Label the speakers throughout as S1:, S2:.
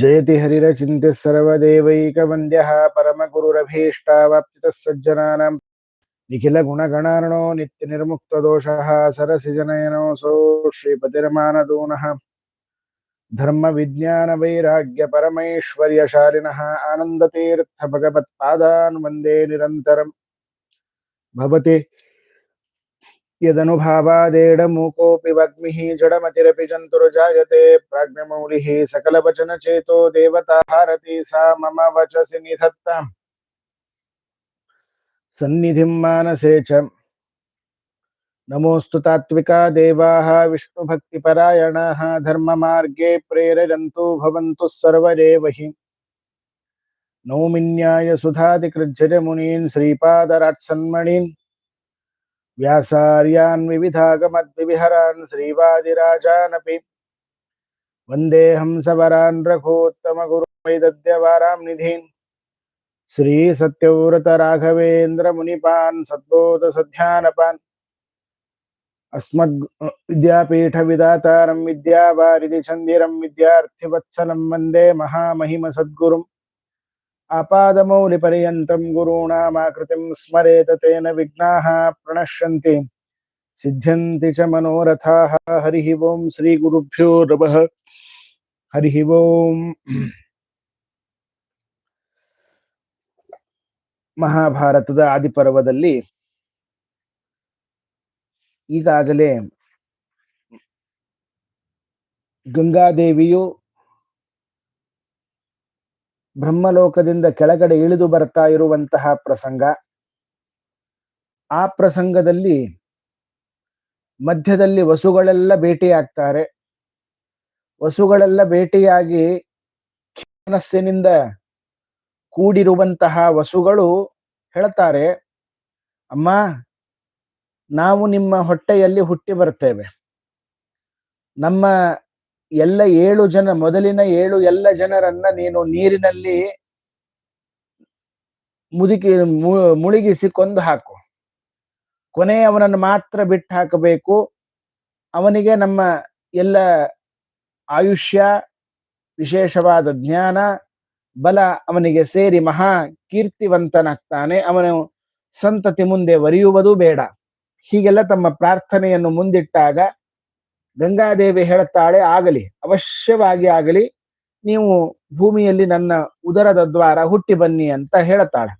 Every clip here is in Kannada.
S1: जयति हरिरचिन्त्यः सर्वदेवैकवन्द्यः परमगुरुरभीष्टावाप्तितः सज्जनानाम् निखिलगुणगणार्णो नित्यनिर्मुक्तदोषः सरसिजनयनोऽसौ श्रीपतिरमानदूनः धर्मविज्ञानवैराग्यपरमैश्वर्यशालिनः आनन्दतीर्थभगवत्पादान् वन्दे निरन्तरम् भवति यदनुभावादेडमूकोऽपि वग्मिः जडमतिरपि जन्तुर्जायते प्राज्ञमौलिः सकलवचनचेतो देवता भारती सा मम वचसि निधत्ताम् सन्निधिं मानसे च। नमोऽस्तु तात्विका देवाः विष्णुभक्तिपरायणाः धर्ममार्गे प्रेरयन्तु भवन्तु सर्वदेव हि नौमिन्याय सुधादिकृज्जमुनीन् श्रीपादराट्सन्मणीन् व्यासार्यान् विविधागमद्विविहरान् श्रीवादिराजानपि। वंदे हंसवरान् रघोत्तमगुरुवैदद्यवारां निधीन्। श्रीसत्यव्रतराघवेन्द्रमुनिपान् सद्बोधसध्यानपान्। अस्मद् विद्यापीठविदातारं विद्यावारिधिचन्दिरं विद्यार्थिवत्सलं वंदे महामहिमसद्गुरुम्। आपादमौलिपर्यन्तं गुरूणामाकृतिं स्मरेत तेन विघ्नाः प्रणश्यन्ति सिद्ध्यन्ति च मनोरथाः हरिः ओं श्रीगुरुभ्यो नमः ಹರಿ ಓಂ ಮಹಾಭಾರತದ ಆದಿಪರ್ವದಲ್ಲಿ ಈಗಾಗಲೇ ಗಂಗಾದೇವಿಯು ಬ್ರಹ್ಮಲೋಕದಿಂದ ಕೆಳಗಡೆ ಇಳಿದು ಬರ್ತಾ ಇರುವಂತಹ ಪ್ರಸಂಗ. ಆ ಪ್ರಸಂಗದಲ್ಲಿ ಮಧ್ಯದಲ್ಲಿ ವಸುಗಳೆಲ್ಲ ಭೇಟಿಯಾಗ್ತಾರೆ. ವಸುಗಳೆಲ್ಲ ಭೇಟಿಯಾಗಿ ಮನಸ್ಸಿನಿಂದ ಕೂಡಿರುವಂತಹ ವಸುಗಳು ಹೇಳ್ತಾರೆ, ಅಮ್ಮ, ನಾವು ನಿಮ್ಮ ಹೊಟ್ಟೆಯಲ್ಲಿ ಹುಟ್ಟಿ ಬರ್ತೇವೆ. ನಮ್ಮ ಎಲ್ಲ ಏಳು ಜನ, ಮೊದಲಿನ ಏಳು ಎಲ್ಲ ಜನರನ್ನ ನೀನು ನೀರಿನಲ್ಲಿ ಮುದುಕಿ ಮುಳುಗಿಸಿ ಕೊಂದು ಹಾಕು. ಕೊನೆ ಅವನನ್ನು ಮಾತ್ರ ಬಿಟ್ಟು ಹಾಕಬೇಕು. ಅವನಿಗೆ ನಮ್ಮ ಎಲ್ಲ ಆಯುಷ್ಯ, ವಿಶೇಷವಾದ ಜ್ಞಾನ, ಬಲ ಅವನಿಗೆ ಸೇರಿ ಮಹಾ ಕೀರ್ತಿವಂತನಾಗ್ತಾನೆ. ಅವನು ಸಂತತಿ ಮುಂದೆ ಒರೆಯುವುದೂ ಬೇಡ. ಹೀಗೆಲ್ಲ ತಮ್ಮ ಪ್ರಾರ್ಥನೆಯನ್ನು ಮುಂದಿಟ್ಟಾಗ ಗಂಗಾದೇವಿ ಹೇಳುತ್ತಾಳೆ, ಆಗಲಿ, ಅವಶ್ಯವಾಗಿ ಆಗಲಿ, ನೀವು ಭೂಮಿಯಲ್ಲಿ ನನ್ನ ಉದರದ ದ್ವಾರ ಹುಟ್ಟಿ ಬನ್ನಿ ಅಂತ ಹೇಳುತ್ತಾಳೆ.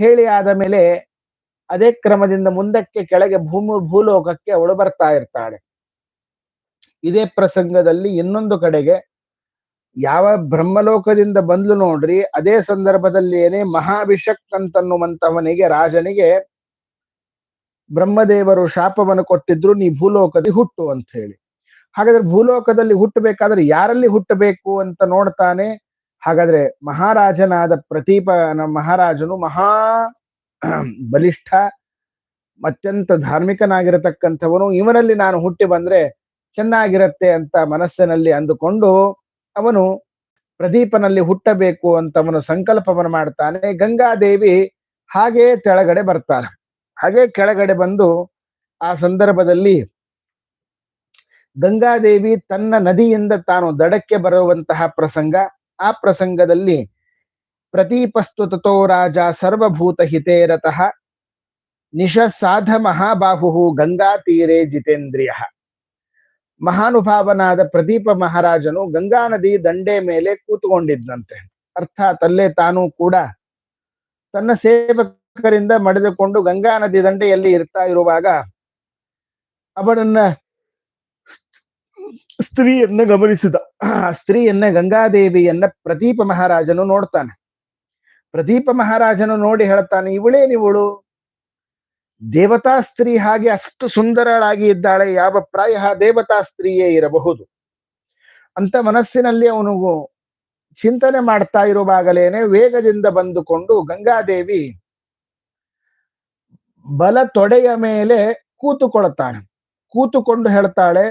S1: ಹೇಳಿ ಆದ ಮೇಲೆ ಅದೇ ಕ್ರಮದಿಂದ ಮುಂದಕ್ಕೆ ಕೆಳಗೆ ಭೂಮಿ, ಭೂಲೋಕಕ್ಕೆ ಅವಳು ಬರ್ತಾ ಇರ್ತಾಳೆ. ಇದೇ ಪ್ರಸಂಗದಲ್ಲಿ ಇನ್ನೊಂದು ಕಡೆಗೆ ಯಾವ ಬ್ರಹ್ಮಲೋಕದಿಂದ ಬಂದ್ಲು ನೋಡ್ರಿ, ಅದೇ ಸಂದರ್ಭದಲ್ಲಿ ಏನೇ ಮಹಾಭಿಷಕ್ ಅಂತನ್ನುವಂತವನಿಗೆ ರಾಜನಿಗೆ ಬ್ರಹ್ಮದೇವರು ಶಾಪವನ್ನು ಕೊಟ್ಟಿದ್ರು, ನೀ ಭೂಲೋಕದಲ್ಲಿ ಹುಟ್ಟು ಅಂತ ಹೇಳಿ. ಹಾಗಾದ್ರೆ ಭೂಲೋಕದಲ್ಲಿ ಹುಟ್ಟಬೇಕಾದ್ರೆ ಯಾರಲ್ಲಿ ಹುಟ್ಟಬೇಕು ಅಂತ ನೋಡ್ತಾನೆ? ಹಾಗಾದ್ರೆ ಮಹಾರಾಜನಾದ ಪ್ರತೀಪ ಮಹಾರಾಜನು ಮಹಾ ಬಲಿಷ್ಠ, ಅತ್ಯಂತ ಧಾರ್ಮಿಕನಾಗಿರತಕ್ಕಂಥವನು. ಇವನಲ್ಲಿ ನಾನು ಹುಟ್ಟಿ ಬಂದ್ರೆ ಚೆನ್ನಾಗಿರತ್ತೆ ಅಂತ ಮನಸ್ಸಿನಲ್ಲಿ ಅಂದುಕೊಂಡು ಅವನು ಪ್ರದೀಪನಲ್ಲಿ ಹುಟ್ಟಬೇಕು ಅಂತ ಅವನು ಸಂಕಲ್ಪವನ್ನು ಮಾಡ್ತಾನೆ. ಗಂಗಾದೇವಿ ಹಾಗೆ ತೆಳಗಡೆ ಬರ್ತಾಳೆ ಹಾಗೆ ಕೆಳಗಡೆ ಬಂದು ಆ ಸಂದರ್ಭದಲ್ಲಿ ಗಂಗಾದೇವಿ ತನ್ನ ನದಿಯಿಂದ ತಾನು ದಡಕ್ಕೆ ಬರುವಂತಹ ಪ್ರಸಂಗ, ಆ ಪ್ರಸಂಗದಲ್ಲಿ ಪ್ರತೀಪಸ್ತು ತಥೋ ರಾಜ ಸರ್ವಭೂತ ಹಿತೇರತಃ ನಿಶ ಸಾಧ ಮಹಾಬಾಹು ಗಂಗಾ ತೀರೆ ಜಿತೇಂದ್ರಿಯ. ಮಹಾನುಭಾವನಾದ ಪ್ರದೀಪ ಮಹಾರಾಜನು ಗಂಗಾ ನದಿ ದಂಡೆ ಮೇಲೆ ಕೂತುಕೊಂಡಿದ್ದಂತೆ ಅರ್ಥಾತ್ ಅಲ್ಲೇ ತಾನು ಕೂಡ ತನ್ನ ಸೇವಕರಿಂದ ಮಡಿದುಕೊಂಡು ಗಂಗಾ ನದಿ ದಂಡೆಯಲ್ಲಿ ಇರ್ತಾ ಇರುವಾಗ ಅವನನ್ನ ಸ್ತ್ರೀಯನ್ನ ಗಮನಿಸಿದ. ಆ ಸ್ತ್ರೀಯನ್ನ ಗಂಗಾದೇವಿಯನ್ನ ಪ್ರದೀಪ ಮಹಾರಾಜನು ನೋಡ್ತಾನೆ. ಪ್ರದೀಪ ಮಹಾರಾಜನು ನೋಡಿ ಹೇಳ್ತಾನೆ ಇವಳೇನಿವಳು ದೇವತಾ ಸ್ತ್ರೀ ಹಾಗೆ ಅಷ್ಟು ಸುಂದರಳಾಗಿ ಇದ್ದಾಳೆ, ಯಾವ ಪ್ರಾಯ ದೇವತಾ ಸ್ತ್ರೀಯೇ ಇರಬಹುದು? ಅಂತ ಮನಸ್ಸಿನಲ್ಲಿ ಅವನು ಚಿಂತನೆ ಮಾಡ್ತಾ ಇರುವಾಗಲೇನೆ ವೇಗದಿಂದ ಬಂದುಕೊಂಡು ಗಂಗಾದೇವಿ ಬಲ ತೊಡೆಯ ಮೇಲೆ ಕೂತುಕೊಳ್ಳುತ್ತಾಳೆ ಕೂತುಕೊಂಡು ಹೇಳ್ತಾಳೆ,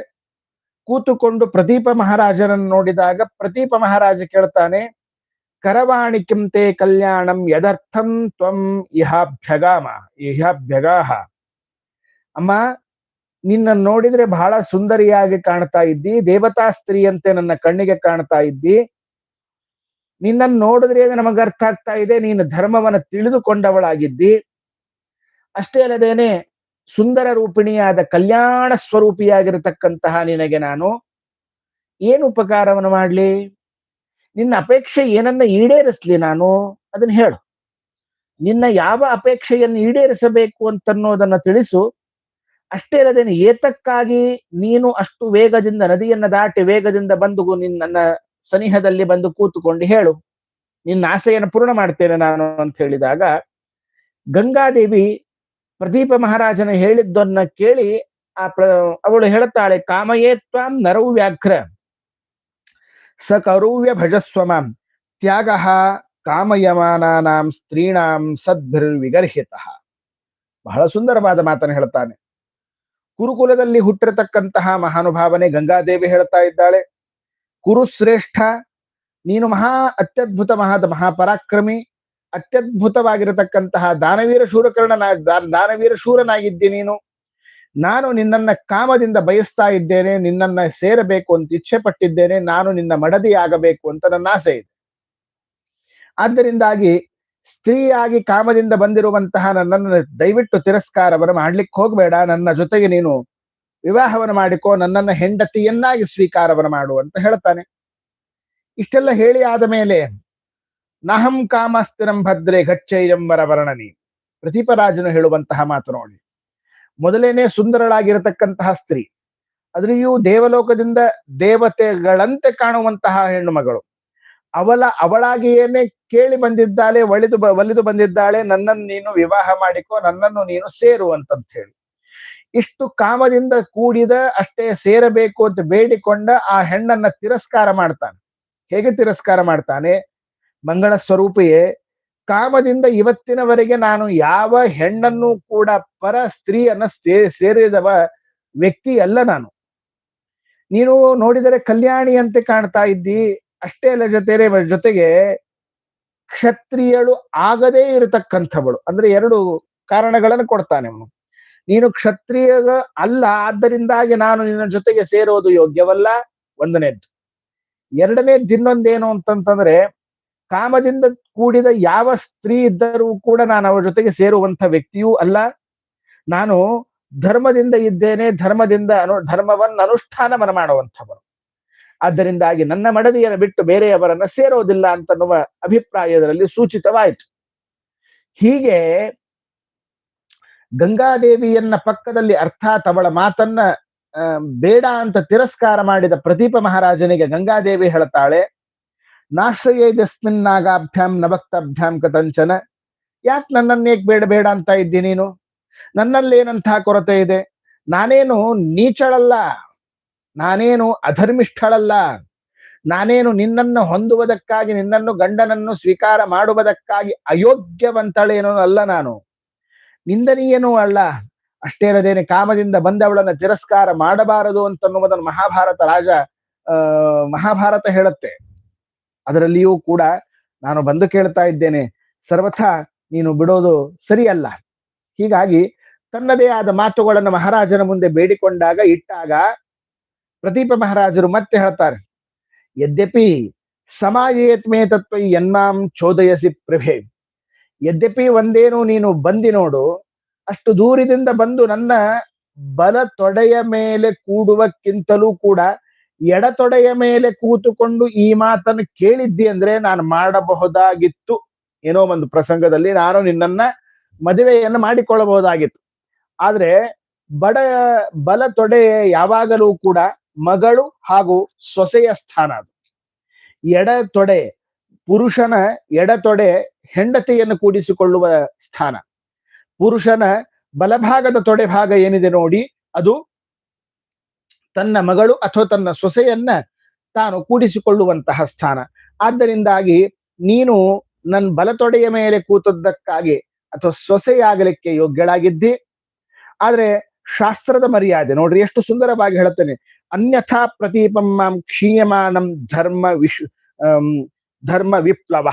S1: ಕೂತುಕೊಂಡು ಪ್ರದೀಪ ಮಹಾರಾಜನನ್ನು ನೋಡಿದಾಗ ಪ್ರದೀಪ ಮಹಾರಾಜ ಕೇಳ್ತಾನೆ, ಕರವಾಣಿ ಕಿಂತೆ ಕಲ್ಯಾಣಂ ಯದರ್ಥಂ ತ್ವಂ ಇಹಾಭ್ಯಗಾಮ, ಇಹಾಭ್ಯಗಾಹ. ಅಮ್ಮ, ನಿನ್ನ ನೋಡಿದ್ರೆ ಬಹಳ ಸುಂದರಿಯಾಗಿ ಕಾಣ್ತಾ ಇದ್ದಿ, ದೇವತಾ ಸ್ತ್ರೀಯಂತೆ ನನ್ನ ಕಣ್ಣಿಗೆ ಕಾಣ್ತಾ ಇದ್ದಿ. ನಿನ್ನನ್ನು ನೋಡಿದ್ರೆ ನಮಗೆ ಅರ್ಥ ಆಗ್ತಾ ಇದೆ, ನೀನು ಧರ್ಮವನ್ನು ತಿಳಿದುಕೊಂಡವಳಾಗಿದ್ದಿ. ಅಷ್ಟೇ ಅಲ್ಲದೇನೆ ಸುಂದರ ರೂಪಿಣಿಯಾದ ಕಲ್ಯಾಣ ಸ್ವರೂಪಿಯಾಗಿರತಕ್ಕಂತಹ ನಿನಗೆ ನಾನು ಏನು ಉಪಕಾರವನ್ನು ಮಾಡಲಿ? ನಿನ್ನ ಅಪೇಕ್ಷೆ ಏನನ್ನ ಈಡೇರಿಸ್ಲಿ ನಾನು? ಅದನ್ನ ಹೇಳು. ನಿನ್ನ ಯಾವ ಅಪೇಕ್ಷೆಯನ್ನು ಈಡೇರಿಸಬೇಕು ಅಂತನ್ನೋದನ್ನ ತಿಳಿಸು. ಅಷ್ಟೇ ಅಲ್ಲದೇನೆ ಏತಕ್ಕಾಗಿ ನೀನು ಅಷ್ಟು ವೇಗದಿಂದ, ನದಿಯನ್ನು ದಾಟಿ ವೇಗದಿಂದ ಬಂದು ನಿನ್ನ ಸನಿಹದಲ್ಲಿ ಬಂದು ಕೂತುಕೊಂಡು ಹೇಳು. ನಿನ್ನ ಆಸೆಯನ್ನು ಪೂರ್ಣ ಮಾಡ್ತೇನೆ ನಾನು ಅಂತ ಹೇಳಿದಾಗ ಗಂಗಾದೇವಿ ಪ್ರದೀಪ ಮಹಾರಾಜನ ಹೇಳಿದ್ದನ್ನ ಕೇಳಿ ಆ ಪ್ರ, ಅವಳು ಹೇಳುತ್ತಾಳೆ, ಕಾಮಯೇ ತ್ವಾಂ ನರವು ವ್ಯಾಘ್ರ, ಸ ಕೌರವ್ಯ ಭಜಸ್ವಮಾಂ, ತ್ಯಾಗ ಕಾಮಯಮಾನಾಂ ಸ್ತ್ರೀಣಾಂ ಸದ್ಭಿರ್ವಿಗರ್ಹಿತ. ಬಹಳ ಸುಂದರವಾದ ಮಾತನ್ನು ಹೇಳ್ತಾನೆ ಕುರುಕುಲದಲ್ಲಿ ಹುಟ್ಟಿರತಕ್ಕಂತಹ ಮಹಾನುಭಾವನೆ ಗಂಗಾದೇವಿ ಹೇಳ್ತಾ ಇದ್ದಾಳೆ. ಕುರುಶ್ರೇಷ್ಠ, ನೀನು ಮಹಾ ಅತ್ಯದ್ಭುತ ಮಹಾದ ಮಹಾಪರಾಕ್ರಮಿ ಅತ್ಯದ್ಭುತವಾಗಿರತಕ್ಕಂತಹ ದಾನವೀರ ಶೂರಕರ್ಣನ ದಾನವೀರ ಶೂರನಾಗಿದ್ದೆ ನೀನು. ನಾನು ನಿನ್ನನ್ನ ಕಾಮದಿಂದ ಬಯಸ್ತಾ ಇದ್ದೇನೆ, ನಿನ್ನನ್ನ ಸೇರಬೇಕು ಅಂತ ಇಚ್ಛೆ ಪಟ್ಟಿದ್ದೇನೆ, ನಾನು ನಿನ್ನ ಮಡದಿ ಆಗಬೇಕು ಅಂತ ನನ್ನ ಆಸೆ ಇದೆ. ಆದ್ದರಿಂದಾಗಿ ಸ್ತ್ರೀಯಾಗಿ ಕಾಮದಿಂದ ಬಂದಿರುವಂತಹ ನನ್ನನ್ನು ದಯವಿಟ್ಟು ತಿರಸ್ಕಾರವನ್ನು ಮಾಡ್ಲಿಕ್ಕೆ ಹೋಗಬೇಡ. ನನ್ನ ಜೊತೆಗೆ ನೀನು ವಿವಾಹವನ್ನು ಮಾಡಿಕೋ, ನನ್ನನ್ನ ಹೆಂಡತಿಯನ್ನಾಗಿ ಸ್ವೀಕಾರವನ್ನು ಮಾಡು ಅಂತ ಹೇಳ್ತಾನೆ. ಇಷ್ಟೆಲ್ಲ ಹೇಳಿ ಆದ ಮೇಲೆ ನಹಂ ಕಾಮಸ್ಥಿರಂ ಭದ್ರೆ ಘಚ್ಚೈರಂಬರ ವರ್ಣನಿ. ಪ್ರತಿಪರಾಜನು ಹೇಳುವಂತಹ ಮಾತು ನೋಡಿ. ಮೊದಲೇನೆ ಸುಂದರಳಾಗಿರತಕ್ಕಂತಹ ಸ್ತ್ರೀ. ಅದರಿಯೂ ದೇವಲೋಕದಿಂದ ದೇವತೆಗಳಂತೆ ಕಾಣುವಂತಹ ಹೆಣ್ಣುಮಗಳು ಅವಳ, ಅವಳಾಗಿಯೇನೆ ಕೇಳಿ ಬಂದಿದ್ದಾಳೆ, ಒಳಿದು ಒಲಿದು ಬಂದಿದ್ದಾಳೆ, ನನ್ನನ್ನು ನೀನು ವಿವಾಹ ಮಾಡಿಕೋ, ನನ್ನನ್ನು ನೀನು ಸೇರು ಅಂತಂತ ಹೇಳಿ. ಇಷ್ಟು ಕಾಮದಿಂದ ಕೂಡಿದ ಅಷ್ಟೇ ಸೇರಬೇಕು ಅಂತ ಬೇಡಿಕೊಂಡ ಆ ಹೆಣ್ಣನ್ನ ತಿರಸ್ಕಾರ ಮಾಡ್ತಾನೆ. ಹೇಗೆ ತಿರಸ್ಕಾರ ಮಾಡ್ತಾನೆ? ಮಂಗಳ ಸ್ವರೂಪಿಯೇ, ಕಾಮದಿಂದ ಇವತ್ತಿನವರೆಗೆ ನಾನು ಯಾವ ಹೆಣ್ಣನ್ನು ಕೂಡ ಪರ ಸ್ತ್ರೀಯನ್ನ ಸೇ, ಸೇರಿದವ ವ್ಯಕ್ತಿ ಅಲ್ಲ ನಾನು. ನೀನು ನೋಡಿದರೆ ಕಲ್ಯಾಣಿ ಅಂತ ಕಾಣ್ತಾ ಇದ್ದಿ, ಅಷ್ಟೇ ಅಲ್ಲ ಜೊತೆ ಜೊತೆಗೆ ಕ್ಷತ್ರಿಯಳು ಆಗದೇ ಇರತಕ್ಕಂಥವಳು. ಅಂದ್ರೆ ಎರಡು ಕಾರಣಗಳನ್ನು ಕೊಡ್ತಾನೆ ಅವನು. ನೀನು ಕ್ಷತ್ರಿಯ ಅಲ್ಲ, ಆದ್ದರಿಂದಾಗಿ ನಾನು ನಿನ್ನ ಜೊತೆಗೆ ಸೇರೋದು ಯೋಗ್ಯವಲ್ಲ? ಒಂದನೇದ್ದು. ಎರಡನೇದ್ದು ಇನ್ನೊಂದೇನು ಅಂತಂತಂದ್ರೆ ಕಾಮದಿಂದ ಕೂಡಿದ ಯಾವ ಸ್ತ್ರೀ ಇದ್ದರೂ ಕೂಡ ನಾನು ಅವರ ಜೊತೆಗೆ ಸೇರುವಂತ ವ್ಯಕ್ತಿಯೂ ಅಲ್ಲ. ನಾನು ಧರ್ಮದಿಂದ ಇದ್ದೇನೆ, ಧರ್ಮದಿಂದ ಅನು, ಧರ್ಮವನ್ನು ಅನುಷ್ಠಾನವನ್ನು ಮಾಡುವಂಥವನು. ಆದ್ದರಿಂದಾಗಿ ನನ್ನ ಮಡದಿಯನ್ನು ಬಿಟ್ಟು ಬೇರೆಯವರನ್ನ ಸೇರೋದಿಲ್ಲ ಅಂತನ್ನುವ ಅಭಿಪ್ರಾಯದಲ್ಲಿ ಸೂಚಿತವಾಯಿತು. ಹೀಗೆ ಗಂಗಾದೇವಿಯನ್ನ ಪಕ್ಕದಲ್ಲಿ ಅರ್ಥಾತ್ ಅವಳ ಮಾತನ್ನ ಬೇಡ ಅಂತ ತಿರಸ್ಕಾರ ಮಾಡಿದ ಪ್ರದೀಪ ಮಹಾರಾಜನಿಗೆ ಗಂಗಾದೇವಿ ಹೇಳ್ತಾಳೆ ನಾಶ್ರಯೇದಸ್ಮಿನ್ನಾಗಾಭ್ಯಾಂ ನಭಕ್ತಾಭ್ಯಾಂ ಕಥಂಚನ. ಯಾಕೆ ನನ್ನನ್ನು ಏಕೆ ಬೇಡ ಬೇಡ ಅಂತ ಇದ್ದಿ ನೀನು? ನನ್ನಲ್ಲಿ ಏನಂತಹ ಕೊರತೆ ಇದೆ? ನಾನೇನು ನೀಚಳಲ್ಲ? ನಾನೇನು ಅಧರ್ಮಿಷ್ಠಳಲ್ಲ? ನಾನೇನು ನಿನ್ನನ್ನು ಹೊಂದುವುದಕ್ಕಾಗಿ, ನಿನ್ನನ್ನು ಗಂಡನನ್ನು ಸ್ವೀಕಾರ ಮಾಡುವುದಕ್ಕಾಗಿ ಅಯೋಗ್ಯವಂತಳೇನೋ ಅಲ್ಲ ನಾನು. ನಿಂದನೀಯನೂ ಅಲ್ಲ. ಅಷ್ಟೇ ಅಲ್ಲದೇನೆ ಕಾಮದಿಂದ ಬಂದವಳನ್ನ ತಿರಸ್ಕಾರ ಮಾಡಬಾರದು ಅಂತನ್ನುವುದನ್ನು ಮಹಾಭಾರತ ರಾಜ ಮಹಾಭಾರತ ಹೇಳುತ್ತೆ. ಅದರಲ್ಲಿಯೂ ಕೂಡ ನಾನು ಬಂದು ಕೇಳ್ತಾ ಇದ್ದೇನೆ, ಸರ್ವಥಾ ನೀನು ಬಿಡೋದು ಸರಿಯಲ್ಲ. ಹೀಗಾಗಿ ತನ್ನದೇ ಆದ ಮಾತುಗಳನ್ನು ಮಹಾರಾಜನ ಮುಂದೆ ಬೇಡಿಕೊಂಡಾಗ ಇಟ್ಟಾಗ ಪ್ರದೀಪ ಮಹಾರಾಜರು ಮತ್ತೆ ಹೇಳ್ತಾರೆ, ಯದ್ಯಪಿ ಸಮಾಜೇತ್ಮೇ ತತ್ವ ಯನ್ಮಾಂ ಚೋದಯಸಿ ಪ್ರಭೆ. ಯದ್ಯಪಿ ಒಂದೇನು ನೀನು ಬಂದಿ ನೋಡು, ಅಷ್ಟು ದೂರದಿಂದ ಬಂದು ನನ್ನ ಬಲ ತೊಡೆಯ ಮೇಲೆ ಕೂಡುವಕ್ಕಿಂತಲೂ ಕೂಡ ಎಡತೊಡೆಯ ಮೇಲೆ ಕೂತುಕೊಂಡು ಈ ಮಾತನ್ನು ಕೇಳಿದ್ದಿ ಅಂದ್ರೆ ನಾನು ಮಾಡಬಹುದಾಗಿತ್ತು. ಏನೋ ಒಂದು ಪ್ರಸಂಗದಲ್ಲಿ ನಾನು ನಿನ್ನನ್ನ ಮದುವೆಯನ್ನು ಮಾಡಿಕೊಳ್ಳಬಹುದಾಗಿತ್ತು. ಆದ್ರೆ ಬಡ, ಬಲ ತೊಡೆ ಯಾವಾಗಲೂ ಕೂಡ ಮಗಳು ಹಾಗೂ ಸೊಸೆಯ ಸ್ಥಾನ ಅದು. ಎಡ ತೊಡೆ ಪುರುಷನ ಎಡತೊಡೆ ಹೆಂಡತಿಯನ್ನು ಕೂಡಿಸಿಕೊಳ್ಳುವ ಸ್ಥಾನ. ಪುರುಷನ ಬಲಭಾಗದ ತೊಡೆ ಭಾಗ ಏನಿದೆ ನೋಡಿ, ಅದು ತನ್ನ ಮಗಳು ಅಥವಾ ತನ್ನ ಸೊಸೆಯನ್ನ ತಾನು ಕೂಡಿಸಿಕೊಳ್ಳುವಂತಹ ಸ್ಥಾನ. ಆದ್ದರಿಂದಾಗಿ ನೀನು ನನ್ನ ಬಲತೊಡೆಯ ಮೇಲೆ ಕೂತದ್ದಕ್ಕಾಗಿ ಅಥವಾ ಸೊಸೆಯಾಗಲಿಕ್ಕೆ ಯೋಗ್ಯಳಾಗಿದ್ದಿ. ಆದ್ರೆ ಶಾಸ್ತ್ರದ ಮರ್ಯಾದೆ, ನೋಡ್ರಿ ಎಷ್ಟು ಸುಂದರವಾಗಿ ಹೇಳುತ್ತೇನೆ. ಅನ್ಯಥಾ ಪ್ರತೀಪಂ ಕ್ಷೀಯಮಾನಂ ಧರ್ಮ ವಿಶ್ ಧರ್ಮ ವಿಪ್ಲವ.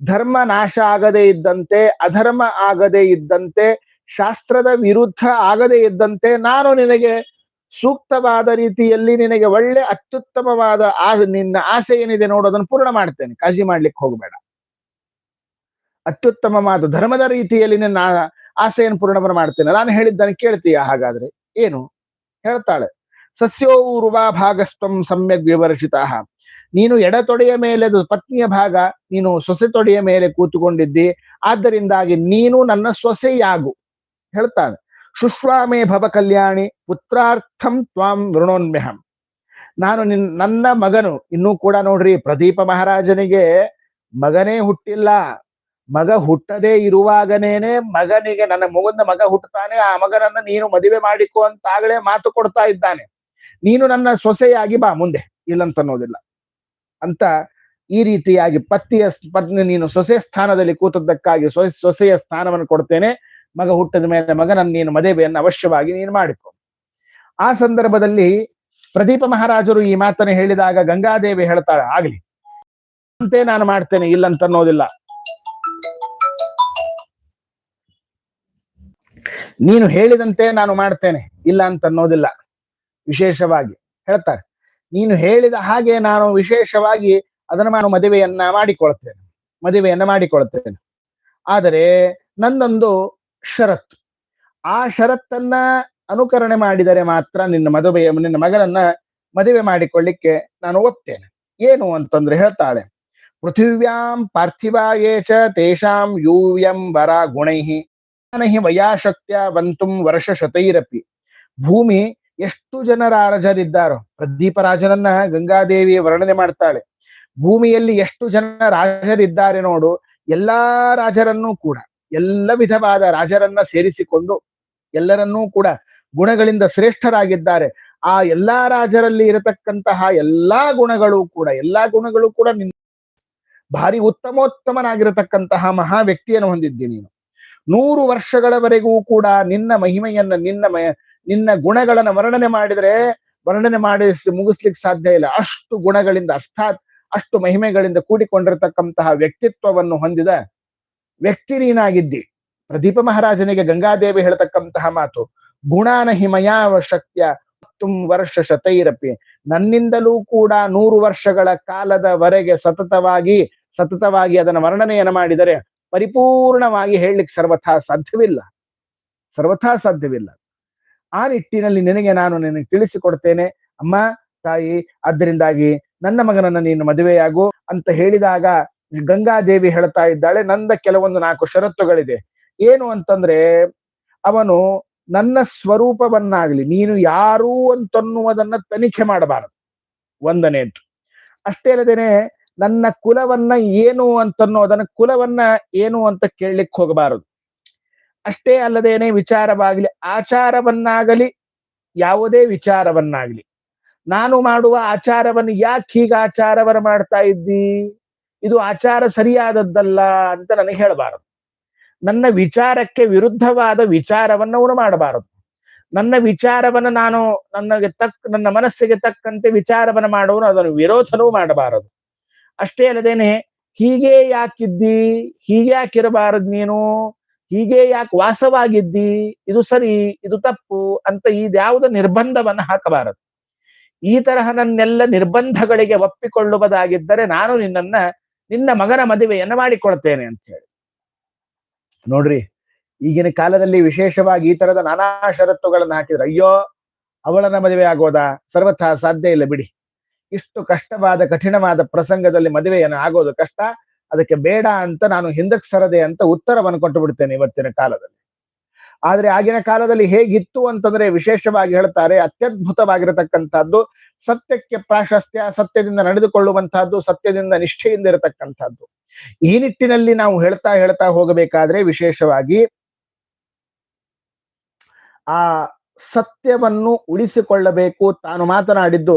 S1: ಧರ್ಮ ನಾಶ ಆಗದೇ ಇದ್ದಂತೆ, ಅಧರ್ಮ ಆಗದೇ ಇದ್ದಂತೆ, ಶಾಸ್ತ್ರದ ವಿರುದ್ಧ ಆಗದೇ ಇದ್ದಂತೆ ನಾನು ನಿನಗೆ ಸೂಕ್ತವಾದ ರೀತಿಯಲ್ಲಿ ನಿನಗೆ ಒಳ್ಳೆ ಅತ್ಯುತ್ತಮವಾದ ಆ ನಿನ್ನ ಆಸೆ ಏನಿದೆ ನೋಡೋದನ್ನು ಪೂರ್ಣ ಮಾಡ್ತೇನೆ. ಕಾಳಜಿ ಮಾಡ್ಲಿಕ್ಕೆ ಹೋಗಬೇಡ. ಅತ್ಯುತ್ತಮವಾದ ಧರ್ಮದ ರೀತಿಯಲ್ಲಿ ನಿನ್ನ ಆಸೆಯನ್ನು ಪೂರ್ಣ ಮಾಡ್ತೇನೆ. ನಾನು ಹೇಳಿದ್ದನ್ನು ಕೇಳ್ತೀಯ ಹಾಗಾದ್ರೆ? ಏನು? ಹೇಳ್ತಾಳೆ. ಸಸ್ಯೋರ್ವಾ ಭಾಗಸ್ತ್ವಂ ಸಮ್ಯಕ್ ವಿವರ್ಷಿತ ನೀನು ಎಡತೊಡೆಯ ಮೇಲೆ ಪತ್ನಿಯ ಭಾಗ, ನೀನು ಸೊಸೆ ತೊಡೆಯ ಮೇಲೆ ಕೂತುಕೊಂಡಿದ್ದಿ. ಆದ್ದರಿಂದಾಗಿ ನೀನು ನನ್ನ ಸೊಸೆಯಾಗು. ಹೇಳ್ತಾನೆ. ಶುಶ್ವಾಮೇ ಭವ ಕಲ್ಯಾಣಿ ಪುತ್ರಾರ್ಥಂ ತ್ವಾಂ ವೃಣೋನ್ಮ್ಯಹಂ ನಾನು ನಿನ್, ನನ್ನ ಮಗನು, ಇನ್ನೂ ಕೂಡ ನೋಡ್ರಿ ಪ್ರದೀಪ ಮಹಾರಾಜನಿಗೆ ಮಗನೇ ಹುಟ್ಟಿಲ್ಲ. ಮಗ ಹುಟ್ಟದೇ ಇರುವಾಗನೇನೆ ಮಗನಿಗೆ, ನನ್ನ ಮಗನ ಮಗ ಹುಟ್ಟುತ್ತಾನೆ, ಆ ಮಗನನ್ನ ನೀನು ಮದುವೆ ಮಾಡಿಕೊ ಅಂತಾಗಲೇ ಮಾತು ಕೊಡ್ತಾ ಇದ್ದಾನೆ. ನೀನು ನನ್ನ ಸೊಸೆಯಾಗಿ ಬಾ ಮುಂದೆ ಇಲ್ಲಂತ ಅನ್ನೋದಿಲ್ಲ ಅಂತ ಈ ರೀತಿಯಾಗಿ ಪತ್ತಿಯ ಪತ್ನಿ ನೀನು ಸೊಸೆ ಸ್ಥಾನದಲ್ಲಿ ಕೂತದ್ದಕ್ಕಾಗಿ ಸೊಸೆ, ಸೊಸೆಯ ಸ್ಥಾನವನ್ನು ಕೊಡ್ತೇನೆ. ಮಗ ಹುಟ್ಟಿದ ಮೇಲೆ ಮಗನನ್ನು ನೀನು ಮದುವೆಯನ್ನು ಅವಶ್ಯವಾಗಿ ನೀನು ಮಾಡಿಕೊ. ಆ ಸಂದರ್ಭದಲ್ಲಿ ಪ್ರದೀಪ ಮಹಾರಾಜರು ಈ ಮಾತನ್ನು ಹೇಳಿದಾಗ ಗಂಗಾದೇವಿ ಹೇಳ್ತಾಳೆ, ಆಗ್ಲಿ, ಅಂತೆ ನಾನು ಮಾಡ್ತೇನೆ ಇಲ್ಲಂತ ಅನ್ನೋದಿಲ್ಲ ನೀನು ಹೇಳಿದಂತೆ ನಾನು ಮಾಡ್ತೇನೆ, ಇಲ್ಲ ಅಂತ ಅನ್ನೋದಿಲ್ಲ ವಿಶೇಷವಾಗಿ ಹೇಳ್ತಾರೆ. ನೀನು ಹೇಳಿದ ಹಾಗೆ ನಾನು ವಿಶೇಷವಾಗಿ ಅದನ್ನು ನಾನು ಮದುವೆಯನ್ನ ಮಾಡಿಕೊಳ್ತೇನೆ ಮದುವೆಯನ್ನ ಮಾಡಿಕೊಳ್ತೇನೆ. ಆದರೆ ನನ್ನೊಂದು ಷರತ್ತು. ಆ ಷರತ್ತನ್ನ ಅನುಕರಣೆ ಮಾಡಿದರೆ ಮಾತ್ರ ನಿನ್ನ ಮದುವೆಯ, ನಿನ್ನ ಮಗನನ್ನ ಮದುವೆ ಮಾಡಿಕೊಳ್ಳಿಕ್ಕೆ ನಾನು ಒಪ್ತೇನೆ. ಏನು ಅಂತಂದ್ರೆ ಹೇಳ್ತಾಳೆ, ಪೃಥಿವ್ಯಾಂ ಪಾರ್ಥಿವಾಯೇ ಚ ತೇಷಾಂ ಯೂಯಂ ವರ ಗುಣೈಹಿ ಹಿ ವಯಾಶಕ್ತ್ಯ ವಂತುಂ ವರ್ಷ ಶತೈರಪಿ ಭೂಮಿ ಎಷ್ಟು ಜನ ರಾಜರಿದ್ದಾರೋ ಪ್ರದೀಪ ರಾಜನನ್ನ ಗಂಗಾದೇವಿ ವರ್ಣನೆ ಮಾಡ್ತಾಳೆ. ಭೂಮಿಯಲ್ಲಿ ಎಷ್ಟು ಜನ ರಾಜರಿದ್ದಾರೆ ನೋಡು, ಎಲ್ಲಾ ರಾಜರನ್ನೂ ಕೂಡ. ಎಲ್ಲ ವಿಧವಾದ ರಾಜರನ್ನ ಸೇರಿಸಿಕೊಂಡು ಎಲ್ಲರನ್ನೂ ಕೂಡ ಗುಣಗಳಿಂದ ಶ್ರೇಷ್ಠರಾಗಿದ್ದಾರೆ. ಆ ಎಲ್ಲಾ ರಾಜರಲ್ಲಿ ಇರತಕ್ಕಂತಹ ಎಲ್ಲಾ ಗುಣಗಳು ಕೂಡ, ಎಲ್ಲಾ ಗುಣಗಳು ಕೂಡ ನಿನ್ನ ಭಾರಿ ಉತ್ತಮೋತ್ತಮನಾಗಿರತಕ್ಕಂತಹ ಮಹಾ ವ್ಯಕ್ತಿಯನ್ನು ಹೊಂದಿದ್ದಿ ನೀನು. ನೂರು ವರ್ಷಗಳವರೆಗೂ ಕೂಡ ನಿನ್ನ ಮಹಿಮೆಯನ್ನ, ನಿನ್ನ ನಿನ್ನ ಗುಣಗಳನ್ನ ವರ್ಣನೆ ಮಾಡಿದರೆ ವರ್ಣನೆ ಮಾಡಿ ಮುಗಿಸ್ಲಿಕ್ಕೆ ಸಾಧ್ಯ ಇಲ್ಲ. ಅಷ್ಟು ಗುಣಗಳಿಂದ, ಅರ್ಥಾತ್ ಅಷ್ಟು ಮಹಿಮೆಗಳಿಂದ ಕೂಡಿಕೊಂಡಿರತಕ್ಕಂತಹ ವ್ಯಕ್ತಿತ್ವವನ್ನು ಹೊಂದಿದ ವ್ಯಕ್ತಿ ನೀನಾಗಿದ್ದಿ. ಪ್ರದೀಪ ಮಹಾರಾಜನಿಗೆ ಗಂಗಾದೇವಿ ಹೇಳ್ತಕ್ಕಂತಹ ಮಾತು, ಗುಣಾನ ಹಿಮಯಾವ ಶಕ್ತಿಯ ತುಂ ವರ್ಷ ಶತೈರಪಿ. ನನ್ನಿಂದಲೂ ಕೂಡ ನೂರು ವರ್ಷಗಳ ಕಾಲದವರೆಗೆ ಸತತವಾಗಿ ಸತತವಾಗಿ ಅದನ್ನ ವರ್ಣನೆಯನ್ನು ಮಾಡಿದರೆ ಪರಿಪೂರ್ಣವಾಗಿ ಹೇಳಲಿಕ್ಕೆ ಸರ್ವಥಾ ಸಾಧ್ಯವಿಲ್ಲ. ಸರ್ವಥಾ ಸಾಧ್ಯವಿಲ್ಲ. ಆ ನಿಟ್ಟಿನಲ್ಲಿ ನಿನಗೆ ನಾನು ನಿನಗೆ ತಿಳಿಸಿಕೊಡ್ತೇನೆ. ಅಮ್ಮ, ತಾಯಿ, ಆದ್ದರಿಂದಾಗಿ ನನ್ನ ಮಗನನ್ನ ನೀನು ಮದುವೆಯಾಗು ಅಂತ ಹೇಳಿದಾಗ ಗಂಗಾದೇವಿ ಹೇಳ್ತಾ ಇದ್ದಾಳೆ, ನಂದ ಕೆಲವೊಂದು ನಾಲ್ಕು ಷರತ್ತುಗಳಿದೆ. ಏನು ಅಂತಂದ್ರೆ, ಅವನು ನನ್ನ ಸ್ವರೂಪವನ್ನಾಗ್ಲಿ, ನೀನು ಯಾರು ಅಂತನ್ನುವುದನ್ನ ತನಿಖೆ ಮಾಡಬಾರದು. ಒಂದನೇದು ಅಷ್ಟೇ ಅಲ್ಲದೇನೆ, ನನ್ನ ಕುಲವನ್ನ ಏನು ಅಂತನ್ನೋದನ್ನ ಕುಲವನ್ನ ಏನು ಅಂತ ಕೇಳಲಿಕ್ಕೆ ಹೋಗಬಾರದು. ಅಷ್ಟೇ ಅಲ್ಲದೇನೆ, ವಿಚಾರವಾಗಲಿ, ಆಚಾರವನ್ನಾಗಲಿ, ಯಾವುದೇ ವಿಚಾರವನ್ನಾಗಲಿ. ನಾನು ಮಾಡುವ ಆಚಾರವನ್ನು ಯಾಕೆ ಹೀಗ ಆಚಾರವನ್ನ ಮಾಡ್ತಾ ಇದ್ದಿ? ಇದು ಆಚಾರ ಸರಿಯಾದದ್ದಲ್ಲ ಅಂತ ನನಗೆ ಹೇಳಬಾರದು. ನನ್ನ ವಿಚಾರಕ್ಕೆ ವಿರುದ್ಧವಾದ ವಿಚಾರವನ್ನು ಅವನು ಮಾಡಬಾರದು. ನನ್ನ ವಿಚಾರವನ್ನು ನಾನು ನನಗೆ ತಕ್ಕ ನನ್ನ ಮನಸ್ಸಿಗೆ ತಕ್ಕಂತೆ ವಿಚಾರವನ್ನು ಮಾಡುವನು ಅದನ್ನು ವಿರೋಧನೂ ಮಾಡಬಾರದು. ಅಷ್ಟೇ ಅಲ್ಲದೇನೆ, ಹೀಗೆ ಯಾಕಿದ್ದಿ? ಹೀಗೆ ಯಾಕಿರಬಾರದು ನೀನು? ಹೀಗೆ ಯಾಕೆ ವಾಸವಾಗಿದ್ದಿ? ಇದು ಸರಿ, ಇದು ತಪ್ಪು ಅಂತ ಇದ್ಯಾವುದ ನಿರ್ಬಂಧವನ್ನು ಹಾಕಬಾರದು. ಈ ತರಹ ನನ್ನೆಲ್ಲ ನಿರ್ಬಂಧಗಳಿಗೆ ಒಪ್ಪಿಕೊಳ್ಳುವುದಾಗಿದ್ದರೆ ನಾನು ನಿನ್ನನ್ನ ನಿನ್ನ ಮಗನ ಮದುವೆಯನ್ನು ಮಾಡಿಕೊಡ್ತೇನೆ ಅಂತ ಹೇಳಿ ನೋಡ್ರಿ, ಈಗಿನ ಕಾಲದಲ್ಲಿ ವಿಶೇಷವಾಗಿ ಈ ತರದ ನಾನಾ ಷರತ್ತುಗಳನ್ನು ಹಾಕಿದ್ರೆ, ಅಯ್ಯೋ, ಅವಳನ್ನ ಮದುವೆ ಆಗೋದಾ? ಸರ್ವಥಾ ಸಾಧ್ಯ ಇಲ್ಲ ಬಿಡಿ. ಇಷ್ಟು ಕಷ್ಟವಾದ, ಕಠಿಣವಾದ ಪ್ರಸಂಗದಲ್ಲಿ ಮದುವೆಯನ್ನು ಆಗೋದು ಕಷ್ಟ. ಅದಕ್ಕೆ ಬೇಡ ಅಂತ ನಾನು ಹಿಂದಕ್ಕೆ ಸರದೆ ಅಂತ ಉತ್ತರವನ್ನು ಕೊಟ್ಟು ಬಿಡ್ತೇನೆ ಇವತ್ತಿನ ಕಾಲದಲ್ಲಿ. ಆದ್ರೆ ಆಗಿನ ಕಾಲದಲ್ಲಿ ಹೇಗಿತ್ತು ಅಂತಂದ್ರೆ ವಿಶೇಷವಾಗಿ ಹೇಳ್ತಾರೆ, ಅತ್ಯದ್ಭುತವಾಗಿರತಕ್ಕಂಥದ್ದು ಸತ್ಯಕ್ಕೆ ಪ್ರಾಶಸ್ತ್ಯ, ಸತ್ಯದಿಂದ ನಡೆದುಕೊಳ್ಳುವಂತಹದ್ದು ಸತ್ಯದಿಂದ ನಿಷ್ಠೆಯಿಂದ ಇರತಕ್ಕಂಥದ್ದು. ಈ ನಿಟ್ಟಿನಲ್ಲಿ ನಾವು ಹೇಳ್ತಾ ಹೇಳ್ತಾ ಹೋಗಬೇಕಾದ್ರೆ ವಿಶೇಷವಾಗಿ ಆ ಸತ್ಯವನ್ನು ಉಳಿಸಿಕೊಳ್ಳಬೇಕು, ತಾನು ಮಾತನಾಡಿದ್ದು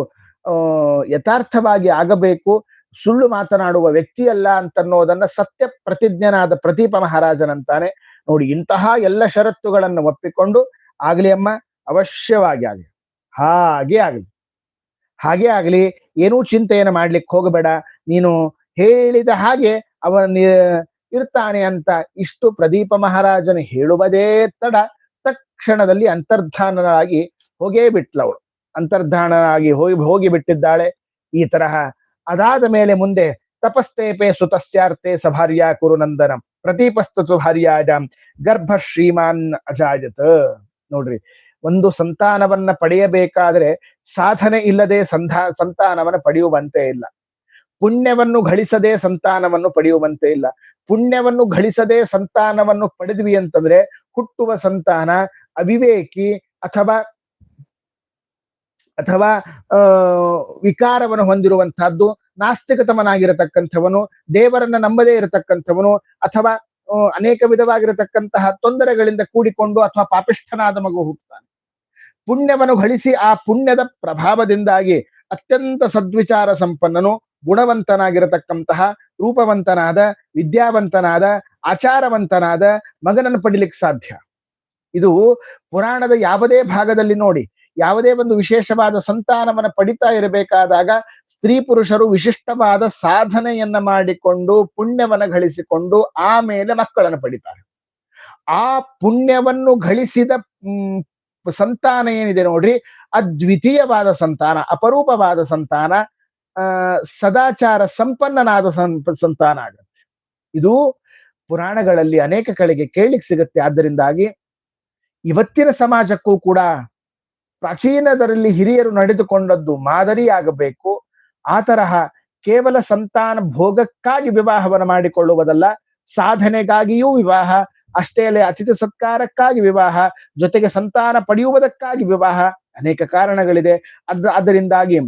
S1: ಯಥಾರ್ಥವಾಗಿ ಆಗಬೇಕು, ಸುಳ್ಳು ಮಾತನಾಡುವ ವ್ಯಕ್ತಿಯಲ್ಲ ಅಂತನ್ನೋದನ್ನ ಸತ್ಯ ಪ್ರತಿಜ್ಞನಾದ ಪ್ರದೀಪ ಮಹಾರಾಜನಂತಾನೆ. ನೋಡಿ, ಇಂತಹ ಎಲ್ಲ ಷರತ್ತುಗಳನ್ನು ಒಪ್ಪಿಕೊಂಡು ಆಗ್ಲಿ ಅಮ್ಮ, ಅವಶ್ಯವಾಗಿ ಆಗಲಿ. ಹಾಗೆ ಆಗಲಿ. ಹಾಗೆ ಆಗಲಿ, ಏನೂ ಚಿಂತೆಯನ್ನು ಮಾಡ್ಲಿಕ್ಕೆ ಹೋಗಬೇಡ. ನೀನು ಹೇಳಿದ ಹಾಗೆ ಅವನ ಇರ್ತಾನೆ ಅಂತ ಇಷ್ಟು ಪ್ರದೀಪ ಮಹಾರಾಜನ ಹೇಳುವುದೇ ತಡ. ತಕ್ಷಣದಲ್ಲಿ ಅಂತರ್ಧಾನರಾಗಿ ಹೋಗೇ ಬಿಟ್ಲವಳು. ಅಂತರ್ಧಾನರಾಗಿ ಹೋಗಿ ಹೋಗಿ ಬಿಟ್ಟಿದ್ದಾಳೆ ಈ ತರಹ. ಅದಾದ ಮೇಲೆ ಮುಂದೆ ತಪಸ್ತೇಪೆ ಸುತಸ್ಯಾರ್ಥೆ ಸಭಾರ್ಯ ಕುರುನಂದನ ಪ್ರದೀಪಸ್ತು ಭಾರ್ಯಾಜ ಗರ್ಭ ಶ್ರೀಮಾನ್ ಅಜಾಯತ. ನೋಡ್ರಿ ಒಂದು ಸಂತಾನವನ್ನ ಪಡೆಯಬೇಕಾದ್ರೆ ಸಾಧನೆ ಇಲ್ಲದೆ ಸಂಧಾ, ಸಂತಾನವನ್ನ ಪಡೆಯುವಂತೆ ಇಲ್ಲ. ಪುಣ್ಯವನ್ನು ಗಳಿಸದೆ ಸಂತಾನವನ್ನು ಪಡೆಯುವಂತೆ ಇಲ್ಲ. ಪುಣ್ಯವನ್ನು ಗಳಿಸದೆ ಸಂತಾನವನ್ನು ಪಡೆದ್ವಿ ಅಂತಂದ್ರೆ ಹುಟ್ಟುವ ಸಂತಾನ, ಅವಿವೇಕಿ ಅಥವಾ ಅಥವಾ ವಿಕಾರವನ್ನು ಹೊಂದಿರುವಂತಹದ್ದು ನಾಸ್ತಿಕತಮನಾಗಿರತಕ್ಕಂಥವನು, ದೇವರನ್ನ ನಂಬದೇ ಇರತಕ್ಕಂಥವನು ಅಥವಾ ಅನೇಕ ವಿಧವಾಗಿರತಕ್ಕಂತಹ ತೊಂದರೆಗಳಿಂದ ಕೂಡಿಕೊಂಡು ಅಥವಾ ಪಾಪಿಷ್ಠನಾದ ಮಗು ಹುಟ್ಟುತ್ತಾನೆ. ಪುಣ್ಯವನ್ನು ಗಳಿಸಿ ಆ ಪುಣ್ಯದ ಪ್ರಭಾವದಿಂದಾಗಿ ಅತ್ಯಂತ ಸದ್ವಿಚಾರ ಸಂಪನ್ನನು, ಗುಣವಂತನಾಗಿರತಕ್ಕಂತಹ, ರೂಪವಂತನಾದ, ವಿದ್ಯಾವಂತನಾದ, ಆಚಾರವಂತನಾದ ಮಗನನ್ನು ಪಡಿಲಿಕ್ಕೆ ಸಾಧ್ಯ. ಇದು ಪುರಾಣದ ಯಾವುದೇ ಭಾಗದಲ್ಲಿ ನೋಡಿ, ಯಾವುದೇ ಒಂದು ವಿಶೇಷವಾದ ಸಂತಾನವನ್ನು ಪಡಿತಾ ಇರಬೇಕಾದಾಗ ಸ್ತ್ರೀ ಪುರುಷರು ವಿಶಿಷ್ಟವಾದ ಸಾಧನೆಯನ್ನ ಮಾಡಿಕೊಂಡು, ಪುಣ್ಯವನ್ನು ಗಳಿಸಿಕೊಂಡು ಆಮೇಲೆ ಮಕ್ಕಳನ್ನು ಪಡಿತಾರೆ. ಆ ಪುಣ್ಯವನ್ನು ಗಳಿಸಿದ ಸಂತಾನ ಏನಿದೆ ನೋಡ್ರಿ? ಅದ್ವಿತೀಯವಾದ ಸಂತಾನ, ಅಪರೂಪವಾದ ಸಂತಾನ ಸದಾಚಾರ ಸಂಪನ್ನನಾದ ಸಂತಾನ ಆಗತ್ತೆ. ಇದು ಪುರಾಣಗಳಲ್ಲಿ ಅನೇಕ ಕಡೆಗೆ ಕೇಳಲಿಕ್ಕೆ ಸಿಗುತ್ತೆ. ಆದ್ದರಿಂದಾಗಿ ಇವತ್ತಿನ ಸಮಾಜಕ್ಕೂ ಕೂಡ ಪ್ರಾಚೀನದರಲ್ಲಿ ಹಿರಿಯರು ನಡೆದುಕೊಂಡದ್ದು ಮಾದರಿಯಾಗಬೇಕು ಆ ತರಹ ಕೇವಲ ಸಂತಾನ ಭೋಗಕ್ಕಾಗಿ ವಿವಾಹವನ್ನು ಮಾಡಿಕೊಳ್ಳುವುದಲ್ಲ, ಸಾಧನೆಗಾಗಿಯೂ ವಿವಾಹ ಅಷ್ಟೇ ಅಲ್ಲೇ ಅತಿಥಿ ಸತ್ಕಾರಕ್ಕಾಗಿ ವಿವಾಹ, ಜೊತೆಗೆ ಸಂತಾನ ಪಡೆಯುವುದಕ್ಕಾಗಿ ವಿವಾಹ ಅನೇಕ ಕಾರಣಗಳಿದೆ. ಅದ್, ಅದರಿಂದಾಗಿ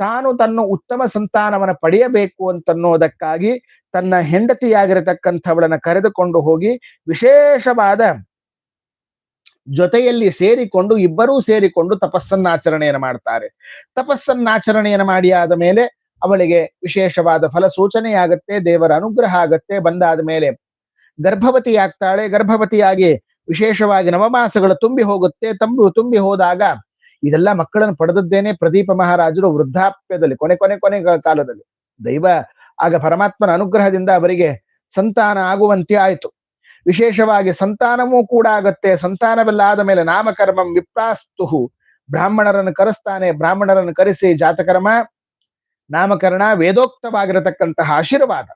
S1: ತಾನು ತನ್ನ ಉತ್ತಮ ಸಂತಾನವನ್ನು ಪಡೆಯಬೇಕು ಅಂತನ್ನೋದಕ್ಕಾಗಿ ತನ್ನ ಹೆಂಡತಿಯಾಗಿರತಕ್ಕಂಥವಳನ್ನ ಕರೆದುಕೊಂಡು ಹೋಗಿ ವಿಶೇಷವಾದ ಜೊತೆಯಲ್ಲಿ ಸೇರಿಕೊಂಡು, ಇಬ್ಬರೂ ಸೇರಿಕೊಂಡು ತಪಸ್ಸನ್ನಾಚರಣೆಯನ್ನು ಮಾಡ್ತಾರೆ. ತಪಸ್ಸನ್ನಾಚರಣೆಯನ್ನು ಮಾಡಿ ಆದ ಮೇಲೆ ಅವಳಿಗೆ ವಿಶೇಷವಾದ ಫಲ ಸೂಚನೆಯಾಗತ್ತೆ ದೇವರ ಅನುಗ್ರಹ ಆಗತ್ತೆ, ಬಂದಾದ ಮೇಲೆ ಗರ್ಭವತಿ ಆಗ್ತಾಳೆ ಗರ್ಭವತಿಯಾಗಿ ವಿಶೇಷವಾಗಿ ನವಮಾಸಗಳು ತುಂಬಿ ಹೋಗುತ್ತೆ, ತಂಬು, ತುಂಬಿ ಹೋದಾಗ ಇದೆಲ್ಲ ಮಕ್ಕಳನ್ನು ಪಡೆದದ್ದೇನೆ ಪ್ರದೀಪ ಮಹಾರಾಜರು ವೃದ್ಧಾಪ್ಯದಲ್ಲಿ, ಕೊನೆ ಕೊನೆ ಕೊನೆ ಕಾಲದಲ್ಲಿ. ದೈವ, ಆಗ ಪರಮಾತ್ಮನ ಅನುಗ್ರಹದಿಂದ ಅವರಿಗೆ ಸಂತಾನ ಆಗುವಂತೆ ಆಯಿತು. ವಿಶೇಷವಾಗಿ ಸಂತಾನವೂ ಕೂಡ ಆಗತ್ತೆ, ಸಂತಾನವೆಲ್ಲ ಆದ ಮೇಲೆ ನಾಮಕರ್ಮಂ ವಿಪ್ರಾಸ್ತುಹು. ಬ್ರಾಹ್ಮಣರನ್ನು ಕರೆಸ್ತಾನೆ, ಬ್ರಾಹ್ಮಣರನ್ನು ಕರೆಸಿ ಜಾತಕರ್ಮ, ನಾಮಕರಣ, ವೇದೋಕ್ತವಾಗಿರತಕ್ಕಂತಹ ಆಶೀರ್ವಾದ.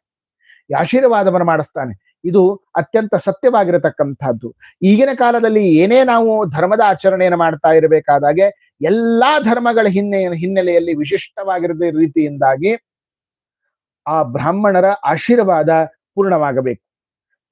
S1: ಈ ಆಶೀರ್ವಾದವನ್ನು ಮಾಡಿಸ್ತಾನೆ. ಇದು ಅತ್ಯಂತ ಸತ್ಯವಾಗಿರತಕ್ಕಂಥದ್ದು. ಈಗಿನ ಕಾಲದಲ್ಲಿ ಏನೇ ನಾವು ಧರ್ಮದ ಆಚರಣೆಯನ್ನು ಮಾಡ್ತಾ ಇರಬೇಕಾದಾಗೆ ಎಲ್ಲಾ ಧರ್ಮಗಳ ಹಿನ್ನೆ, ಹಿನ್ನೆಲೆಯಲ್ಲಿ ವಿಶಿಷ್ಟವಾಗಿರದ ರೀತಿಯಿಂದಾಗಿ ಆ ಬ್ರಾಹ್ಮಣರ ಆಶೀರ್ವಾದ ಪೂರ್ಣವಾಗಬೇಕು.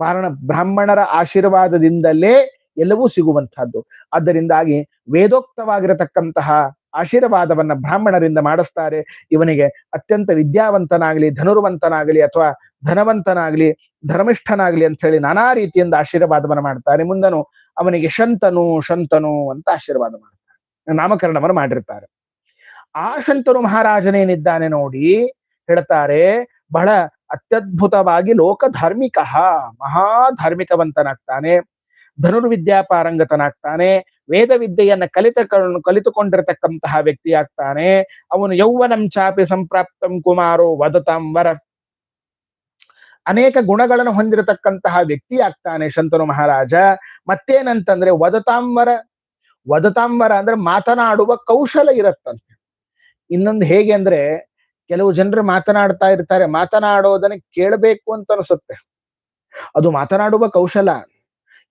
S1: ಕಾರಣ ಬ್ರಾಹ್ಮಣರ ಆಶೀರ್ವಾದದಿಂದಲೇ ಎಲ್ಲವೂ ಸಿಗುವಂತಹದ್ದು ಅದರಿಂದಾಗಿ ವೇದೋಕ್ತವಾಗಿರತಕ್ಕಂತಹ ಆಶೀರ್ವಾದವನ್ನ ಬ್ರಾಹ್ಮಣರಿಂದ ಮಾಡಿಸ್ತಾರೆ. ಇವನಿಗೆ ಅತ್ಯಂತ ವಿದ್ಯಾವಂತನಾಗಲಿ, ಧನುರ್ವಂತನಾಗಲಿ ಅಥವಾ ಧನವಂತನಾಗಲಿ, ಧರ್ಮಿಷ್ಠನಾಗಲಿ ಅಂತ ಹೇಳಿ ನಾನಾ ರೀತಿಯಿಂದ ಆಶೀರ್ವಾದವನ್ನ ಮಾಡ್ತಾರೆ. ಮುಂದನು ಅವನಿಗೆ ಶಂತನು ಶಂತನು ಅಂತ ಆಶೀರ್ವಾದ ಮಾಡ್ತಾರೆ. ನಾಮಕರಣವನ್ನು ಮಾಡಿರ್ತಾರೆ. ಆ ಶಂತನು ಮಹಾರಾಜನೇನಿದ್ದಾನೆ ನೋಡಿ, ಹೇಳ್ತಾರೆ, ಬಹಳ ಅತ್ಯದ್ಭುತವಾಗಿ ಲೋಕ ಧಾರ್ಮಿಕ ಮಹಾ ಧಾರ್ಮಿಕವಂತನಾಗ್ತಾನೆ ಧನುರ್ವಿದ್ಯಾಪಾರಂಗತನಾಗ್ತಾನೆ ವೇದ ವಿದ್ಯೆಯನ್ನ ಕಲಿತ ಕಲಿತುಕೊಂಡಿರತಕ್ಕಂತಹ ವ್ಯಕ್ತಿ ಆಗ್ತಾನೆ ಅವನು ಯೌವನಂ ಚಾಪಿ ಸಂಪ್ರಾಪ್ತಂ ಕುಮಾರೋ ವದತಾಂ ವರ. ಅನೇಕ ಗುಣಗಳನ್ನು ಹೊಂದಿರತಕ್ಕಂತಹ ವ್ಯಕ್ತಿ ಆಗ್ತಾನೆ ಶಂತನು ಮಹಾರಾಜ. ಮತ್ತೇನಂತಂದ್ರೆ ವದತಾಂವರ ವದತಾಂವರ ಅಂದ್ರೆ ಮಾತನಾಡುವ ಕೌಶಲ ಇರತ್ತಂತೆ. ಇನ್ನೊಂದು ಹೇಗೆ ಅಂದ್ರೆ ಕೆಲವು ಜನರು ಮಾತನಾಡ್ತಾ ಇರ್ತಾರೆ, ಮಾತನಾಡೋದನ್ನ ಕೇಳಬೇಕು ಅಂತ ಅನ್ಸುತ್ತೆ. ಅದು ಮಾತನಾಡುವ ಕೌಶಲ.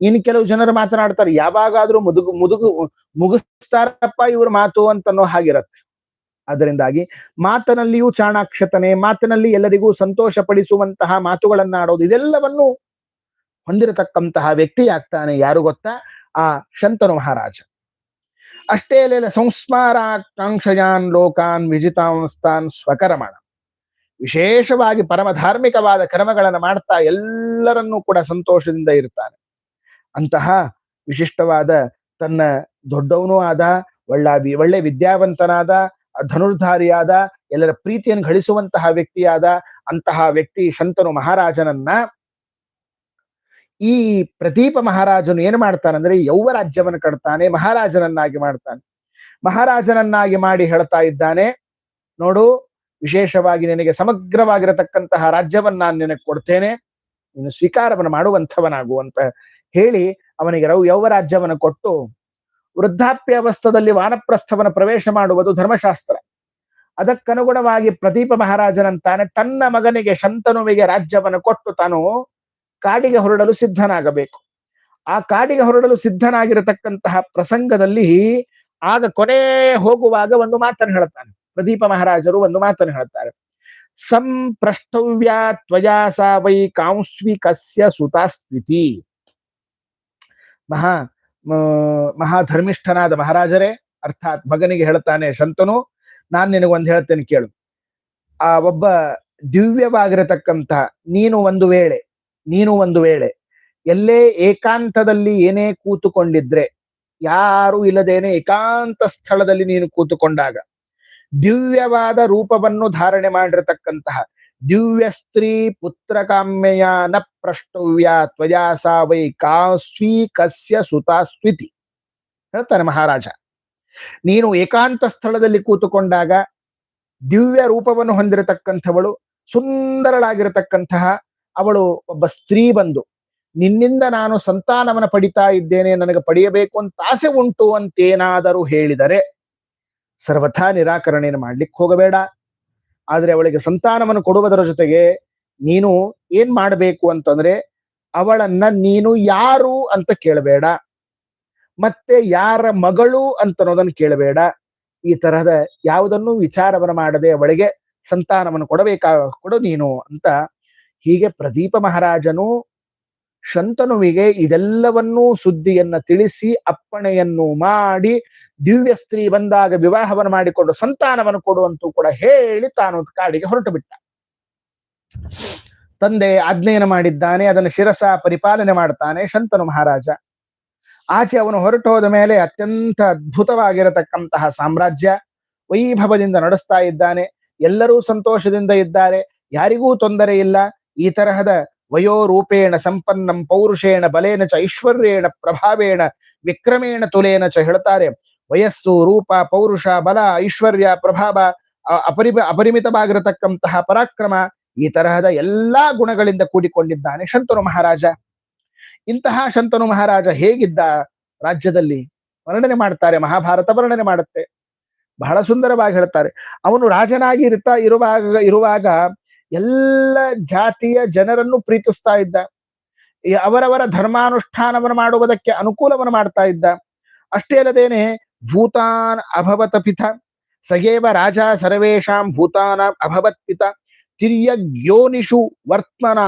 S1: ಇನ್ನು ಕೆಲವು ಜನರು ಮಾತನಾಡ್ತಾರೆ, ಯಾವಾಗಾದ್ರೂ ಮುದುಗು ಮುದುಗು ಮುಗಿಸ್ತಾರಪ್ಪ ಇವ್ರ ಮಾತು ಅಂತನೋ ಹಾಗಿರತ್ತೆ. ಅದರಿಂದಾಗಿ ಮಾತನಲ್ಲಿಯೂ ಚಾಣಾಕ್ಷತನೆ, ಮಾತಿನಲ್ಲಿ ಎಲ್ಲರಿಗೂ ಸಂತೋಷ ಪಡಿಸುವಂತಹ ಮಾತುಗಳನ್ನಾಡೋದು ಇದೆಲ್ಲವನ್ನು ಹೊಂದಿರತಕ್ಕಂತಹ ವ್ಯಕ್ತಿ ಆಗ್ತಾನೆ ಯಾರು ಗೊತ್ತಾ? ಆ ಶಂತನು ಮಹಾರಾಜ. ಅಷ್ಟೇ ಅಲ್ಲೆಲ್ಲ ಸಂಸ್ಮಾರಾಕಾಂಕ್ಷಯಾನ್ ಲೋಕಾನ್ ವಿಜಿತಾಂಸ್ತಾನ್ ಸ್ವಕರಮಣ. ವಿಶೇಷವಾಗಿ ಪರಮ ಧಾರ್ಮಿಕವಾದ ಕರ್ಮಗಳನ್ನು ಮಾಡ್ತಾ ಎಲ್ಲರನ್ನೂ ಕೂಡ ಸಂತೋಷದಿಂದ ಇರ್ತಾನೆ. ಅಂತಹ ವಿಶಿಷ್ಟವಾದ ತನ್ನ ದೊಡ್ಡವನೂ ಆದ, ಒಳ್ಳ ಒಳ್ಳೆ ವಿದ್ಯಾವಂತನಾದ, ಧನುರ್ಧಾರಿಯಾದ, ಎಲ್ಲರ ಪ್ರೀತಿಯನ್ನು ಗಳಿಸುವಂತಹ ವ್ಯಕ್ತಿಯಾದ ಅಂತಹ ವ್ಯಕ್ತಿ ಶಂತನು ಮಹಾರಾಜನನ್ನ. ಈ ಪ್ರದೀಪ ಮಹಾರಾಜನು ಏನು ಮಾಡ್ತಾನಂದ್ರೆ ಯೌವ ರಾಜ್ಯವನ್ನು ಕಟ್ತಾನೆ, ಮಹಾರಾಜನನ್ನಾಗಿ ಮಾಡ್ತಾನೆ. ಮಹಾರಾಜನನ್ನಾಗಿ ಮಾಡಿ ಹೇಳ್ತಾ ಇದ್ದಾನೆ, ನೋಡು, ವಿಶೇಷವಾಗಿ ನಿನಗೆ ಸಮಗ್ರವಾಗಿರತಕ್ಕಂತಹ ರಾಜ್ಯವನ್ನ ನಾನು ನಿನಗೆ ಕೊಡ್ತೇನೆ, ನೀನು ಸ್ವೀಕಾರವನ್ನು ಮಾಡುವಂಥವನಾಗು ಅಂತ ಹೇಳಿ ಅವನಿಗೆ ರೌ ಯೌವರಾಜ್ಯವನ್ನು ಕೊಟ್ಟು ವೃದ್ಧಾಪ್ಯಾವಸ್ಥದಲ್ಲಿ ವಾನಪ್ರಸ್ಥವನ ಪ್ರವೇಶ ಮಾಡುವುದು ಧರ್ಮಶಾಸ್ತ್ರ. ಅದಕ್ಕನುಗುಣವಾಗಿ ಪ್ರದೀಪ ಮಹಾರಾಜನಂತಾನೆ ತನ್ನ ಮಗನಿಗೆ ಶಂತನುವಿಗೆ ರಾಜ್ಯವನ್ನು ಕೊಟ್ಟು ತಾನು ಕಾಡಿಗೆ ಹೊರಡಲು ಸಿದ್ಧನಾಗಬೇಕು. ಆ ಕಾಡಿಗೆ ಹೊರಡಲು ಸಿದ್ಧನಾಗಿರತಕ್ಕಂತಹ ಪ್ರಸಂಗದಲ್ಲಿ ಆಗ ಕೊನೆ ಹೋಗುವಾಗ ಒಂದು ಮಾತನ್ನು ಹೇಳ್ತಾನೆ ಪ್ರದೀಪ ಮಹಾರಾಜರು ಒಂದು ಮಾತನ್ನು ಹೇಳ್ತಾರೆ ಸಂಪ್ರಷ್ಟವ್ಯ ತ್ವಯಾ ಸಾ ವೈ ಕಾಂಸ್ವಿಕಸ್ಯ ಸುತಾಸ್ವಿತಿ. ಮಹಾ ಮಹಾಧರ್ಮಿಷ್ಠನಾದ ಮಹಾರಾಜರೇ, ಅರ್ಥಾತ್ ಮಗನಿಗೆ ಹೇಳ್ತಾನೆ ಶಂತನು, ನಾನು ನಿನಗೊಂದು ಹೇಳ್ತೇನೆ ಕೇಳು. ಆ ಒಬ್ಬ ದಿವ್ಯವಾಗಿರತಕ್ಕಂತಹ ನೀನು ಒಂದು ವೇಳೆ, ನೀನು ಒಂದು ವೇಳೆ, ಎಲ್ಲೇ ಏಕಾಂತದಲ್ಲಿ ಏನೇ ಕೂತುಕೊಂಡಿದ್ರೆ, ಯಾರು ಇಲ್ಲದೇನೆ ಏಕಾಂತ ಸ್ಥಳದಲ್ಲಿ ನೀನು ಕೂತುಕೊಂಡಾಗ, ದಿವ್ಯವಾದ ರೂಪವನ್ನು ಧಾರಣೆ ಮಾಡಿರತಕ್ಕಂತಹ ದಿವ್ಯ ಸ್ತ್ರೀ ಪುತ್ರ ಕಾಮ್ಯಯ ನ ಪ್ರಷ್ಟವ್ಯ ತ್ವಜಾ ಸಾ ವೈ ಕಾಸ್ವಿ ಕಸ್ಯ ಸುತಾಸ್ವಿತಿ ಹೇಳ್ತಾನೆ ಮಹಾರಾಜ. ನೀನು ಏಕಾಂತ ಸ್ಥಳದಲ್ಲಿ ಕೂತುಕೊಂಡಾಗ ದಿವ್ಯ ರೂಪವನ್ನು ಹೊಂದಿರತಕ್ಕಂಥವಳು, ಸುಂದರಳಾಗಿರತಕ್ಕಂತಹ ಅವಳು ಒಬ್ಬ ಸ್ತ್ರೀ ಬಂದು, ನಿನ್ನಿಂದ ನಾನು ಸಂತಾನವನ್ನ ಪಡಿತಾ ಇದ್ದೇನೆ, ನನಗೆ ಪಡೆಯಬೇಕು ಅಂತ ಆಸೆ ಉಂಟು ಅಂತೇನಾದರೂ ಹೇಳಿದರೆ ಸರ್ವಥಾ ನಿರಾಕರಣೆಯನ್ನು ಮಾಡ್ಲಿಕ್ಕೆ ಹೋಗಬೇಡ. ಆದ್ರೆ ಅವಳಿಗೆ ಸಂತಾನವನ್ನು ಕೊಡುವುದರ ಜೊತೆಗೆ ನೀನು ಏನ್ ಮಾಡಬೇಕು ಅಂತಂದ್ರೆ ಅವಳನ್ನ ನೀನು ಯಾರು ಅಂತ ಕೇಳಬೇಡ, ಮತ್ತೆ ಯಾರ ಮಗಳು ಅಂತ ಅನ್ನೋದನ್ನು ಕೇಳಬೇಡ. ಈ ತರಹದ ಯಾವುದನ್ನು ವಿಚಾರವನ್ನು ಮಾಡದೆ ಅವಳಿಗೆ ಸಂತಾನವನ್ನು ಕೊಡಬೇಕಾ, ಕೊಡು ನೀನು ಅಂತ ಹೀಗೆ ಪ್ರದೀಪ ಮಹಾರಾಜನು ಶಂತನುವಿಗೆ ಇದೆಲ್ಲವನ್ನೂ ಸುದ್ದಿಯನ್ನ ತಿಳಿಸಿ ಅಪ್ಪಣೆಯನ್ನು ಮಾಡಿ ದಿವ್ಯ ಸ್ತ್ರೀ ಬಂದಾಗ ವಿವಾಹವನ್ನು ಮಾಡಿಕೊಂಡು ಸಂತಾನವನ್ನು ಕೊಡುವಂತೂ ಕೂಡ ಹೇಳಿ ತಾನು ಕಾಡಿಗೆ ಹೊರಟು ಬಿಟ್ಟ. ತಂದೆ ಆಜ್ಞೆಯನ್ನು ಮಾಡಿದ್ದಾನೆ, ಅದನ್ನು ಶಿರಸ ಪರಿಪಾಲನೆ ಮಾಡ್ತಾನೆ ಶಂತನು ಮಹಾರಾಜ. ಆಚೆ ಅವನು ಹೊರಟು ಹೋದ ಮೇಲೆ ಅತ್ಯಂತ ಅದ್ಭುತವಾಗಿರತಕ್ಕಂತಹ ಸಾಮ್ರಾಜ್ಯ ವೈಭವದಿಂದ ನಡೆಸ್ತಾ ಇದ್ದಾನೆ. ಎಲ್ಲರೂ ಸಂತೋಷದಿಂದ ಇದ್ದಾರೆ. ಯಾರಿಗೂ ತೊಂದರೆ ಇಲ್ಲ. ಈ ತರಹದ ವಯೋರೂಪೇಣ ಸಂಪನ್ನಂ ಪೌರುಷೇಣ ಬಲೇನ ಚ ಐಶ್ವರ್ಯೇಣ ಪ್ರಭಾವೇಣ ವಿಕ್ರಮೇಣ ತುಲೇನ ಚ ಹೇಳ್ತಾರೆ. ವಯಸ್ಸು, ರೂಪ, ಪೌರುಷ, ಬಲ, ಐಶ್ವರ್ಯ, ಪ್ರಭಾವ ಅಪರಿಮ ಅಪರಿ ಅಪರಿಮಿತವಾಗಿರತಕ್ಕಂತಹ ಪರಾಕ್ರಮ ಈ ತರಹದ ಎಲ್ಲಾ ಗುಣಗಳಿಂದ ಕೂಡಿಕೊಂಡಿದ್ದಾನೆ ಶಂತನು ಮಹಾರಾಜ. ಇಂತಹ ಶಂತನು ಮಹಾರಾಜ ಹೇಗಿದ್ದ ರಾಜ್ಯದಲ್ಲಿ? ವರ್ಣನೆ ಮಾಡ್ತಾರೆ, ಮಹಾಭಾರತ ವರ್ಣನೆ ಮಾಡುತ್ತೆ. ಬಹಳ ಸುಂದರವಾಗಿ ಹೇಳ್ತಾರೆ. ಅವನು ರಾಜನಾಗಿ ಇರ್ತಾ, ಇರುವಾಗ ಇರುವಾಗ ಎಲ್ಲ ಜಾತಿಯ ಜನರನ್ನು ಪ್ರೀತಿಸ್ತಾ ಇದ್ದ. ಅವರವರ ಧರ್ಮಾನುಷ್ಠಾನವನ್ನು ಮಾಡುವುದಕ್ಕೆ ಅನುಕೂಲವನ್ನು ಮಾಡ್ತಾ ಇದ್ದ. ಅಷ್ಟೇ ಅಲ್ಲದೇನೆ ಭೂತಾನ್ ಅಭವತ ಪಿತ ಸಗೇವ ರಾಜ ಸರ್ವೇಶಾಂ ಭೂತಾನ ಅಭವತ್ ಪಿತ ತಿರ್ಯಗ್ಯೋನಿಷು ವರ್ತ್ಮನ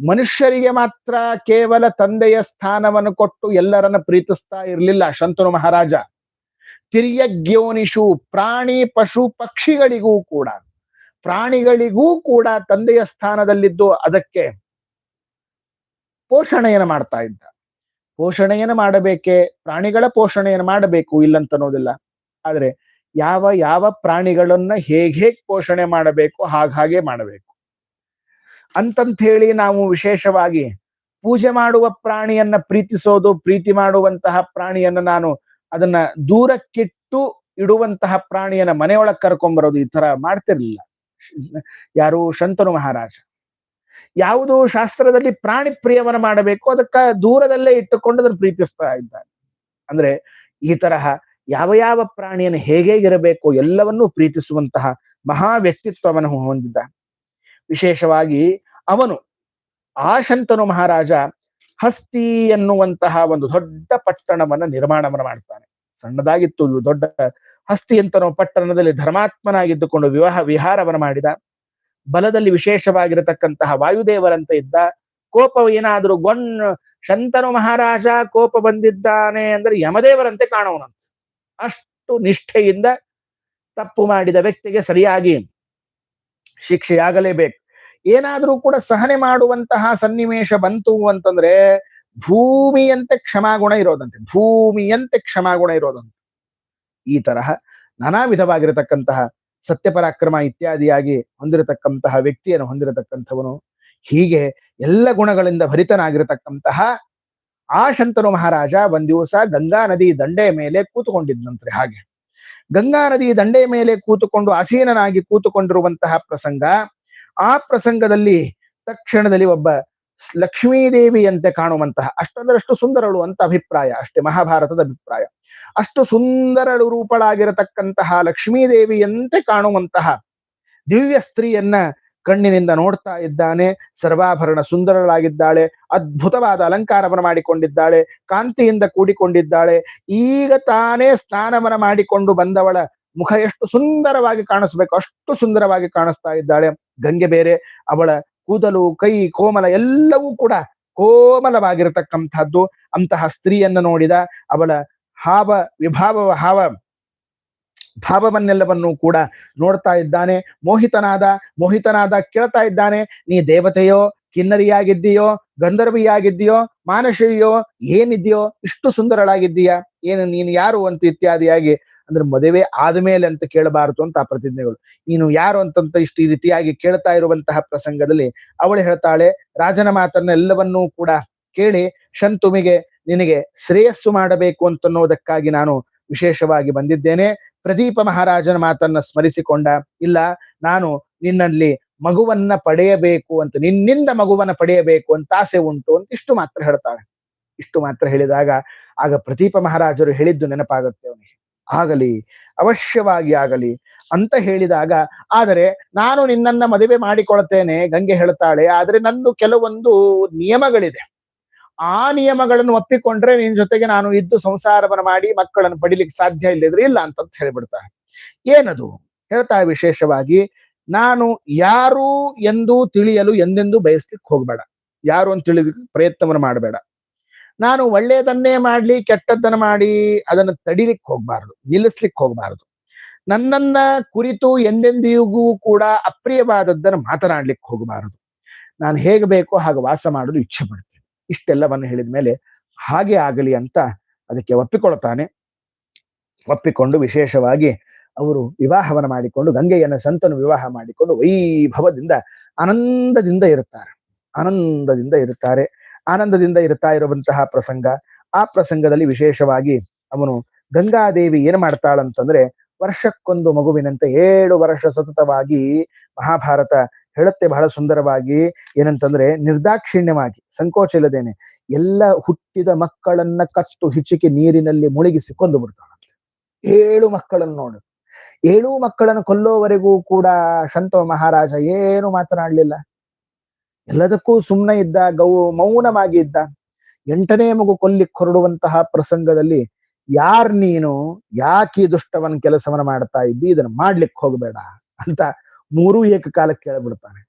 S1: ಮನುಷ್ಯರಿಗೆ ಮಾತ್ರ ಕೇವಲ ತಂದೆಯ ಸ್ಥಾನವನ್ನು ಕೊಟ್ಟು ಎಲ್ಲರನ್ನ ಪ್ರೀತಿಸ್ತಾ ಇರಲಿಲ್ಲ ಶಂತನು ಮಹಾರಾಜ। ತಿರ್ಯಗ್ಯೋನಿಷು ಪ್ರಾಣಿ, ಪಶು, ಪಕ್ಷಿಗಳಿಗೂ ಕೂಡ। ಪ್ರಾಣಿಗಳಿಗೂ ಕೂಡ ತಂದೆಯ ಸ್ಥಾನದಲ್ಲಿದ್ದು ಅದಕ್ಕೆ ಪೋಷಣೆಯನ್ನು ಮಾಡ್ತಾ ಇದ್ದ। ಪೋಷಣೆಯನ್ನು ಮಾಡಬೇಕೆ? ಪ್ರಾಣಿಗಳ ಪೋಷಣೆಯನ್ನು ಮಾಡಬೇಕು ಇಲ್ಲಂತ ಅನ್ನೋದಿಲ್ಲ. ಆದ್ರೆ ಯಾವ ಯಾವ ಪ್ರಾಣಿಗಳನ್ನ ಹೇಗೆ ಹೇಗ್ ಪೋಷಣೆ ಮಾಡಬೇಕು, ಹಾಗೆ ಮಾಡಬೇಕು. ಅಂತಂತ ಹೇಳಿ ನಾವು ವಿಶೇಷವಾಗಿ ಪೂಜೆ ಮಾಡುವ ಪ್ರಾಣಿಯನ್ನ ಪ್ರೀತಿಸೋದು, ಪ್ರೀತಿ ಮಾಡುವಂತಹ ಪ್ರಾಣಿಯನ್ನ ನಾನು ಅದನ್ನ ದೂರಕ್ಕಿಟ್ಟು ಇಡುವಂತಹ ಪ್ರಾಣಿಯನ್ನ ಮನೆಯೊಳಗೆ ಕರ್ಕೊಂಬರೋದು ಈ ತರ ಮಾಡ್ತಿರ್ಲಿಲ್ಲ. ಯಾರು ಶಂತನು ಮಹಾರಾಜ. ಯಾವುದು ಶಾಸ್ತ್ರದಲ್ಲಿ ಪ್ರಾಣಿ ಪ್ರಿಯವನ ಮಾಡಬೇಕು, ಅದಕ್ಕ ದೂರದಲ್ಲೇ ಇಟ್ಟುಕೊಂಡು ಅದನ್ನು ಪ್ರೀತಿಸ್ತಾ ಇದ್ದಾನೆ. ಅಂದ್ರೆ ಈ ತರಹ ಯಾವ ಯಾವ ಪ್ರಾಣಿಯನ್ನು ಹೇಗೇಗಿರಬೇಕು ಎಲ್ಲವನ್ನೂ ಪ್ರೀತಿಸುವಂತಹ ಮಹಾ ವ್ಯಕ್ತಿತ್ವವನ್ನು ಹೊಂದಿದ್ದ. ವಿಶೇಷವಾಗಿ ಅವನು ಆಶಂತನು ಶಂತನು ಮಹಾರಾಜ ಹಸ್ತಿ ಎನ್ನುವಂತಹ ಒಂದು ದೊಡ್ಡ ಪಟ್ಟಣವನ್ನ ನಿರ್ಮಾಣವನ್ನ ಮಾಡ್ತಾನೆ. ಸಣ್ಣದಾಗಿತ್ತು, ದೊಡ್ಡ ಹಸ್ತಿ ಅಂತ ಪಟ್ಟಣದಲ್ಲಿ ಧರ್ಮಾತ್ಮನಾಗಿದ್ದುಕೊಂಡು ವಿವಾಹ ವಿಹಾರವನ್ನು ಮಾಡಿದ. ಬಲದಲ್ಲಿ ವಿಶೇಷವಾಗಿರತಕ್ಕಂತಹ ವಾಯುದೇವರಂತ ಇದ್ದ, ಕೋಪ ಏನಾದರೂ ಗೊನ್, ಶಂತನು ಮಹಾರಾಜ ಕೋಪ ಬಂದಿದ್ದಾನೆ ಅಂದ್ರೆ ಯಮದೇವರಂತೆ ಕಾಣೋನಂತ ಅಷ್ಟು ನಿಷ್ಠೆಯಿಂದ ತಪ್ಪು ಮಾಡಿದ ವ್ಯಕ್ತಿಗೆ ಸರಿಯಾಗಿ ಶಿಕ್ಷೆಯಾಗಲೇಬೇಕು. ಏನಾದರೂ ಕೂಡ ಸಹನೆ ಮಾಡುವಂತಹ ಸನ್ನಿವೇಶ ಬಂತು ಅಂತಂದ್ರೆ ಭೂಮಿಯಂತೆ ಕ್ಷಮಾಗುಣ ಇರೋದಂತೆ, ಭೂಮಿಯಂತೆ ಕ್ಷಮಾಗುಣ ಇರೋದಂತೆ. ಈ ತರಹ ನಾನಾ ವಿಧವಾಗಿರತಕ್ಕಂತಹ ಸತ್ಯಪರಾಕ್ರಮ ಇತ್ಯಾದಿಯಾಗಿ ಹೊಂದಿರತಕ್ಕಂತಹ ವ್ಯಕ್ತಿಯನ್ನು ಹೊಂದಿರತಕ್ಕಂಥವನು ಹೀಗೆ ಎಲ್ಲ ಗುಣಗಳಿಂದ ಭರಿತನಾಗಿರತಕ್ಕಂತಹ ಆ ಶಂತನು ಮಹಾರಾಜ ಒಂದ್ ದಿವಸ ಗಂಗಾ ನದಿ ದಂಡೆಯ ಮೇಲೆ ಕೂತುಕೊಂಡಿದ್ದನಂತ್ರಿ ಹಾಗೆ. ಗಂಗಾ ನದಿ ದಂಡೆಯ ಮೇಲೆ ಕೂತುಕೊಂಡು ಆಸೀನನಾಗಿ ಕೂತುಕೊಂಡಿರುವಂತಹ ಪ್ರಸಂಗ ಆ ಪ್ರಸಂಗದಲ್ಲಿ ತಕ್ಷಣದಲ್ಲಿ ಒಬ್ಬ ಲಕ್ಷ್ಮೀದೇವಿಯಂತೆ ಕಾಣುವಂತಹ ಅಷ್ಟಂದ್ರಷ್ಟು ಸುಂದರಳು ಅಂತ ಅಭಿಪ್ರಾಯ, ಅಷ್ಟೇ ಮಹಾಭಾರತದ ಅಭಿಪ್ರಾಯ. ಅಷ್ಟು ಸುಂದರಳು ರೂಪಳಾಗಿರತಕ್ಕಂತಹ ಲಕ್ಷ್ಮೀದೇವಿಯಂತೆ ಕಾಣುವಂತಹ ದಿವ್ಯ ಸ್ತ್ರೀಯನ್ನ ಕಣ್ಣಿನಿಂದ ನೋಡ್ತಾ ಇದ್ದಾನೆ. ಸರ್ವಾಭರಣ ಸುಂದರಳಾಗಿದ್ದಾಳೆ. ಅದ್ಭುತವಾದ ಅಲಂಕಾರವನ್ನು ಮಾಡಿಕೊಂಡಿದ್ದಾಳೆ. ಕಾಂತಿಯಿಂದ ಕೂಡಿಕೊಂಡಿದ್ದಾಳೆ. ಈಗ ತಾನೇ ಸ್ನಾನವನ ಮಾಡಿಕೊಂಡು ಬಂದವಳ ಮುಖ ಎಷ್ಟು ಸುಂದರವಾಗಿ ಕಾಣಿಸ್ಬೇಕು. ಅಷ್ಟು ಸುಂದರವಾಗಿ ಕಾಣಿಸ್ತಾ ಇದ್ದಾಳೆ. ಗಂಗೆ ಬೇರೆ, ಅವಳ ಕೂದಲು, ಕೈ, ಕೋಮಲ ಎಲ್ಲವೂ ಕೂಡ ಕೋಮಲವಾಗಿರತಕ್ಕಂಥದ್ದು. ಅಂತಹ ಸ್ತ್ರೀಯನ್ನು ನೋಡಿದ ಅವಳ ಹಾವ ವಿಭಾವ ಹಾವ ಭಾವವನ್ನೆಲ್ಲವನ್ನೂ ಕೂಡ ನೋಡ್ತಾ ಇದ್ದಾನೆ. ಮೋಹಿತನಾದ ಮೋಹಿತನಾದ ಕೇಳ್ತಾ ಇದ್ದಾನೆ. ನೀ ದೇವತೆಯೋ, ಕಿನ್ನರಿಯಾಗಿದ್ದೀಯೋ, ಗಂಧರ್ವಿಯಾಗಿದ್ದೀಯೋ ಮಾನಸಿಯೋ ಏನಿದೆಯೋ, ಇಷ್ಟು ಸುಂದರಳಾಗಿದ್ದೀಯಾ? ಏನು, ನೀನು ಯಾರು ಅಂತ ಇತ್ಯಾದಿಯಾಗಿ ಅಂದ್ರೆ ಮದುವೆ ಆದ್ಮೇಲೆ ಅಂತ ಕೇಳಬಾರದು ಅಂತ ಆ ಪ್ರತಿಜ್ಞೆಗಳು. ನೀನು ಯಾರು ಅಂತಂತ ಇಷ್ಟು ಈ ರೀತಿಯಾಗಿ ಕೇಳ್ತಾ ಇರುವಂತಹ ಪ್ರಸಂಗದಲ್ಲಿ ಅವಳು ಹೇಳ್ತಾಳೆ, ರಾಜನ ಮಾತನ್ನ ಎಲ್ಲವನ್ನೂ ಕೂಡ ಕೇಳಿ ಶಂತುಮಿಗೆ ನಿನಗೆ ಶ್ರೇಯಸ್ಸು ಮಾಡಬೇಕು ಅಂತನ್ನುವುದಕ್ಕಾಗಿ ನಾನು ವಿಶೇಷವಾಗಿ ಬಂದಿದ್ದೇನೆ. ಪ್ರದೀಪ ಮಹಾರಾಜನ ಮಾತನ್ನ ಸ್ಮರಿಸಿಕೊಂಡ, ಇಲ್ಲ, ನಾನು ನಿನ್ನಲ್ಲಿ ಮಗುವನ್ನ ಪಡೆಯಬೇಕು ಅಂತ, ನಿನ್ನಿಂದ ಮಗುವನ್ನ ಪಡೆಯಬೇಕು ಅಂತ ಆಸೆ ಉಂಟು ಅಂತ ಇಷ್ಟು ಮಾತ್ರ ಹೇಳ್ತಾಳೆ. ಇಷ್ಟು ಮಾತ್ರ ಹೇಳಿದಾಗ ಆಗ ಪ್ರದೀಪ ಮಹಾರಾಜರು ಹೇಳಿದ್ದು ನೆನಪಾಗುತ್ತೆ ಅವನಿಗೆ. ಆಗಲಿ, ಅವಶ್ಯವಾಗಿ ಆಗಲಿ ಅಂತ ಹೇಳಿದಾಗ, ಆದರೆ ನಾನು ನಿನ್ನನ್ನ ಮದುವೆ ಮಾಡಿಕೊಳ್ತೇನೆ, ಗಂಗೆ ಹೇಳ್ತಾಳೆ, ಆದ್ರೆ ನಂದು ಕೆಲವೊಂದು ನಿಯಮಗಳಿದೆ. ಆ ನಿಯಮಗಳನ್ನು ಒಪ್ಪಿಕೊಂಡ್ರೆ ನಿನ್ ಜೊತೆಗೆ ನಾನು ಇದ್ದು ಸಂಸಾರವನ್ನ ಮಾಡಿ ಮಕ್ಕಳನ್ನು ಪಡಿಲಿಕ್ಕೆ ಸಾಧ್ಯ ಇಲ್ಲದ್ರೆ ಇಲ್ಲ ಅಂತ ಹೇಳಿಬಿಡ್ತಾರೆ. ಏನದು? ಹೇಳ್ತಾ ವಿಶೇಷವಾಗಿ ನಾನು ಯಾರು ಎಂದು ತಿಳಿಯಲು ಎಂದೆಂದೂ ಬಯಸ್ಲಿಕ್ಕೆ ಹೋಗ್ಬೇಡ. ಯಾರು ಅಂತ ತಿಳಿದ ಪ್ರಯತ್ನವನ್ನು ಮಾಡಬೇಡ. ನಾನು ಒಳ್ಳೆಯದನ್ನೇ ಮಾಡ್ಲಿ, ಕೆಟ್ಟದ್ದನ್ನ ಮಾಡಿ ಅದನ್ನು ತಡಿಲಿಕ್ಕೆ ಹೋಗ್ಬಾರ್ದು, ನಿಲ್ಲಿಸ್ಲಿಕ್ಕೆ ಹೋಗ್ಬಾರ್ದು. ನನ್ನನ್ನ ಕುರಿತು ಎಂದೆಂದಿಗೂ ಕೂಡ ಅಪ್ರಿಯವಾದದ್ದನ್ನು ಮಾತನಾಡ್ಲಿಕ್ಕೆ ಹೋಗಬಾರದು. ನಾನು ಹೇಗೆ ಬೇಕೋ ಹಾಗೆ ವಾಸ ಮಾಡಲು ಇಚ್ಛೆ ಪಡ್ತೇನೆ. ಇಷ್ಟೆಲ್ಲವನ್ನು ಹೇಳಿದ ಮೇಲೆ ಹಾಗೆ ಆಗಲಿ ಅಂತ ಅದಕ್ಕೆ ಒಪ್ಪಿಕೊಳ್ತಾನೆ ಒಪ್ಪಿಕೊಂಡು ವಿಶೇಷವಾಗಿ ಅವರು ವಿವಾಹವನ್ನು ಮಾಡಿಕೊಂಡು, ಗಂಗೆಯನ್ನ, ಸಂತನು ವಿವಾಹ ಮಾಡಿಕೊಂಡು ವೈಭವದಿಂದ, ಆನಂದದಿಂದ ಇರುತ್ತಾರೆ. ಆನಂದದಿಂದ ಇರುತ್ತಾರೆ. ಆನಂದದಿಂದ ಇರುತ್ತಾ ಇರುವಂತಹ ಪ್ರಸಂಗ. ಆ ಪ್ರಸಂಗದಲ್ಲಿ ವಿಶೇಷವಾಗಿ ಅವನು ಗಂಗಾದೇವಿ ಏನು ಮಾಡ್ತಾಳಂತಂದ್ರೆ, ವರ್ಷಕ್ಕೊಂದು ಮಗುವಿನಂತೆ ಏಳು ವರ್ಷ ಸತತವಾಗಿ ಮಹಾಭಾರತ ಹೇಳುತ್ತೆ ಬಹಳ ಸುಂದರವಾಗಿ ಏನಂತಂದ್ರೆ ನಿರ್ದಾಕ್ಷಿಣ್ಯವಾಗಿ, ಸಂಕೋಚ ಇಲ್ಲದೇನೆ ಎಲ್ಲ ಹುಟ್ಟಿದ ಮಕ್ಕಳನ್ನ ಕಚ್ಚು ಹಿಚಿಕೆ ನೀರಿನಲ್ಲಿ ಮುಳುಗಿಸಿ ಕೊಂದು ಬಿಡ್ತಾಳಂತೆ ಏಳು ಮಕ್ಕಳನ್ನು ನೋಡು. ಏಳು ಮಕ್ಕಳನ್ನು ಕೊಲ್ಲೋವರೆಗೂ ಕೂಡ ಶಂತವ ಮಹಾರಾಜ ಏನು ಮಾತನಾಡ್ಲಿಲ್ಲ. ಎಲ್ಲದಕ್ಕೂ ಸುಮ್ಮನೆ ಇದ್ದ, ಗೌ ಮೌನವಾಗಿ ಇದ್ದ, ಎಂಟನೇ ಮಗು ಕೊಲ್ಲಿ ಹೊರಡುವಂತಹ ಪ್ರಸಂಗದಲ್ಲಿ ಯಾರ್ ನೀನು, ಯಾಕೆ ಈ ದುಷ್ಟವನ್ ಕೆಲಸವನ್ನ ಮಾಡ್ತಾ ಇದ್ದಿ, ಇದನ್ನ ಮಾಡ್ಲಿಕ್ಕೆ ಹೋಗಬೇಡ ಅಂತ ಮೂರೂ ಏಕಕಾಲ ಕೇಳಬಿಡ್ತಾನೆ.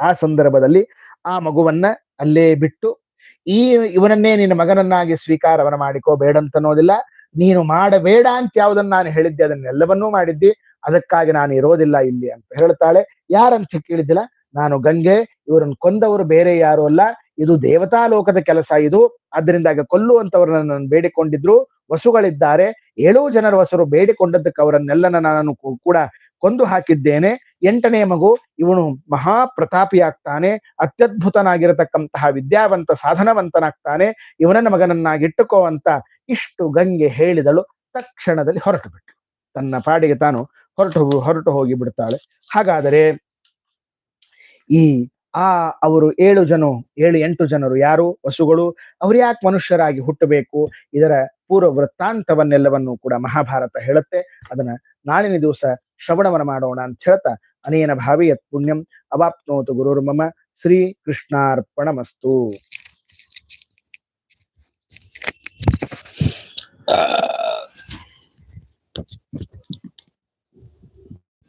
S1: ಆ ಸಂದರ್ಭದಲ್ಲಿ ಆ ಮಗುವನ್ನ ಅಲ್ಲೇ ಬಿಟ್ಟು, ಈ ಇವನನ್ನೇ ನಿನ್ನ ಮಗನನ್ನಾಗಿ ಸ್ವೀಕಾರವನ್ನ ಮಾಡಿಕೋ ಬೇಡ ಅಂತ ಅನ್ನೋದಿಲ್ಲ. ನೀನು ಮಾಡಬೇಡ ಅಂತ ಯಾವ್ದನ್ನ ನಾನು ಹೇಳಿದ್ದೆ, ಅದನ್ನೆಲ್ಲವನ್ನೂ ಮಾಡಿದ್ದಿ, ಅದಕ್ಕಾಗಿ ನಾನು ಇರೋದಿಲ್ಲ ಇಲ್ಲಿ ಅಂತ ಹೇಳ್ತಾಳೆ. ಯಾರಂತ ಕೇಳಿದ್ದಿಲ್ಲ? ನಾನು ಗಂಗೆ, ಇವರನ್ನ ಕೊಂದವರು ಬೇರೆ ಯಾರು ಅಲ್ಲ. ಇದು ದೇವತಾ ಲೋಕದ ಕೆಲಸ ಇದು. ಅದರಿಂದಾಗ ಕೊಲ್ಲುವಂತವರನ್ನ ನಾನು ಬೇಡಿಕೊಂಡಿದ್ರು, ವಸುಗಳಿದ್ದಾರೆ. ಏಳು ಜನರ ವಸರು ಬೇಡಿಕೊಂಡದ್ದಕ್ಕೆ ಅವರನ್ನೆಲ್ಲನ ನಾನು ಕೂಡ ಕೊಂದು ಹಾಕಿದ್ದೇನೆ. ಎಂಟನೇ ಮಗು, ಇವನು ಮಹಾ ಪ್ರತಾಪಿಯಾಗ್ತಾನೆ ಅತ್ಯದ್ಭುತನಾಗಿರತಕ್ಕಂತಹ ವಿದ್ಯಾವಂತ, ಸಾಧನವಂತನಾಗ್ತಾನೆ, ಇವನನ್ನ ಮಗನನ್ನಾಗಿಟ್ಟುಕೋ ಅಂತ ಇಷ್ಟು ಗಂಗೆ ಹೇಳಿದಳು. ತಕ್ಷಣದಲ್ಲಿ ಹೊರಟು ಬಿಟ್ಟು ತನ್ನ ಪಾಡಿಗೆ ತಾನು ಹೊರಟು ಹೊರಟು ಹೋಗಿ ಬಿಡ್ತಾಳೆ. ಹಾಗಾದರೆ ಈ, ಆ ಅವರು ಏಳು ಜನ, ಏಳು, ಎಂಟು ಜನರು ಯಾರು? ವಸುಗಳು. ಅವ್ರು ಯಾಕೆ ಮನುಷ್ಯರಾಗಿ ಹುಟ್ಟಬೇಕು? ಇದರ ಪೂರ್ವ ವೃತ್ತಾಂತವನ್ನೆಲ್ಲವನ್ನೂ ಕೂಡ ಮಹಾಭಾರತ ಹೇಳುತ್ತೆ. ಅದನ್ನ ನಾಳಿನ ದಿವಸ ಶ್ರವಣವನ ಮಾಡೋಣ ಅಂತ ಹೇಳ್ತಾ அனேன பாவி யத் புண்ணியம் அவாப்னோத்து குருர் மம ஸ்ரீ கிருஷ்ணார்ப்பணமஸ்து Uh...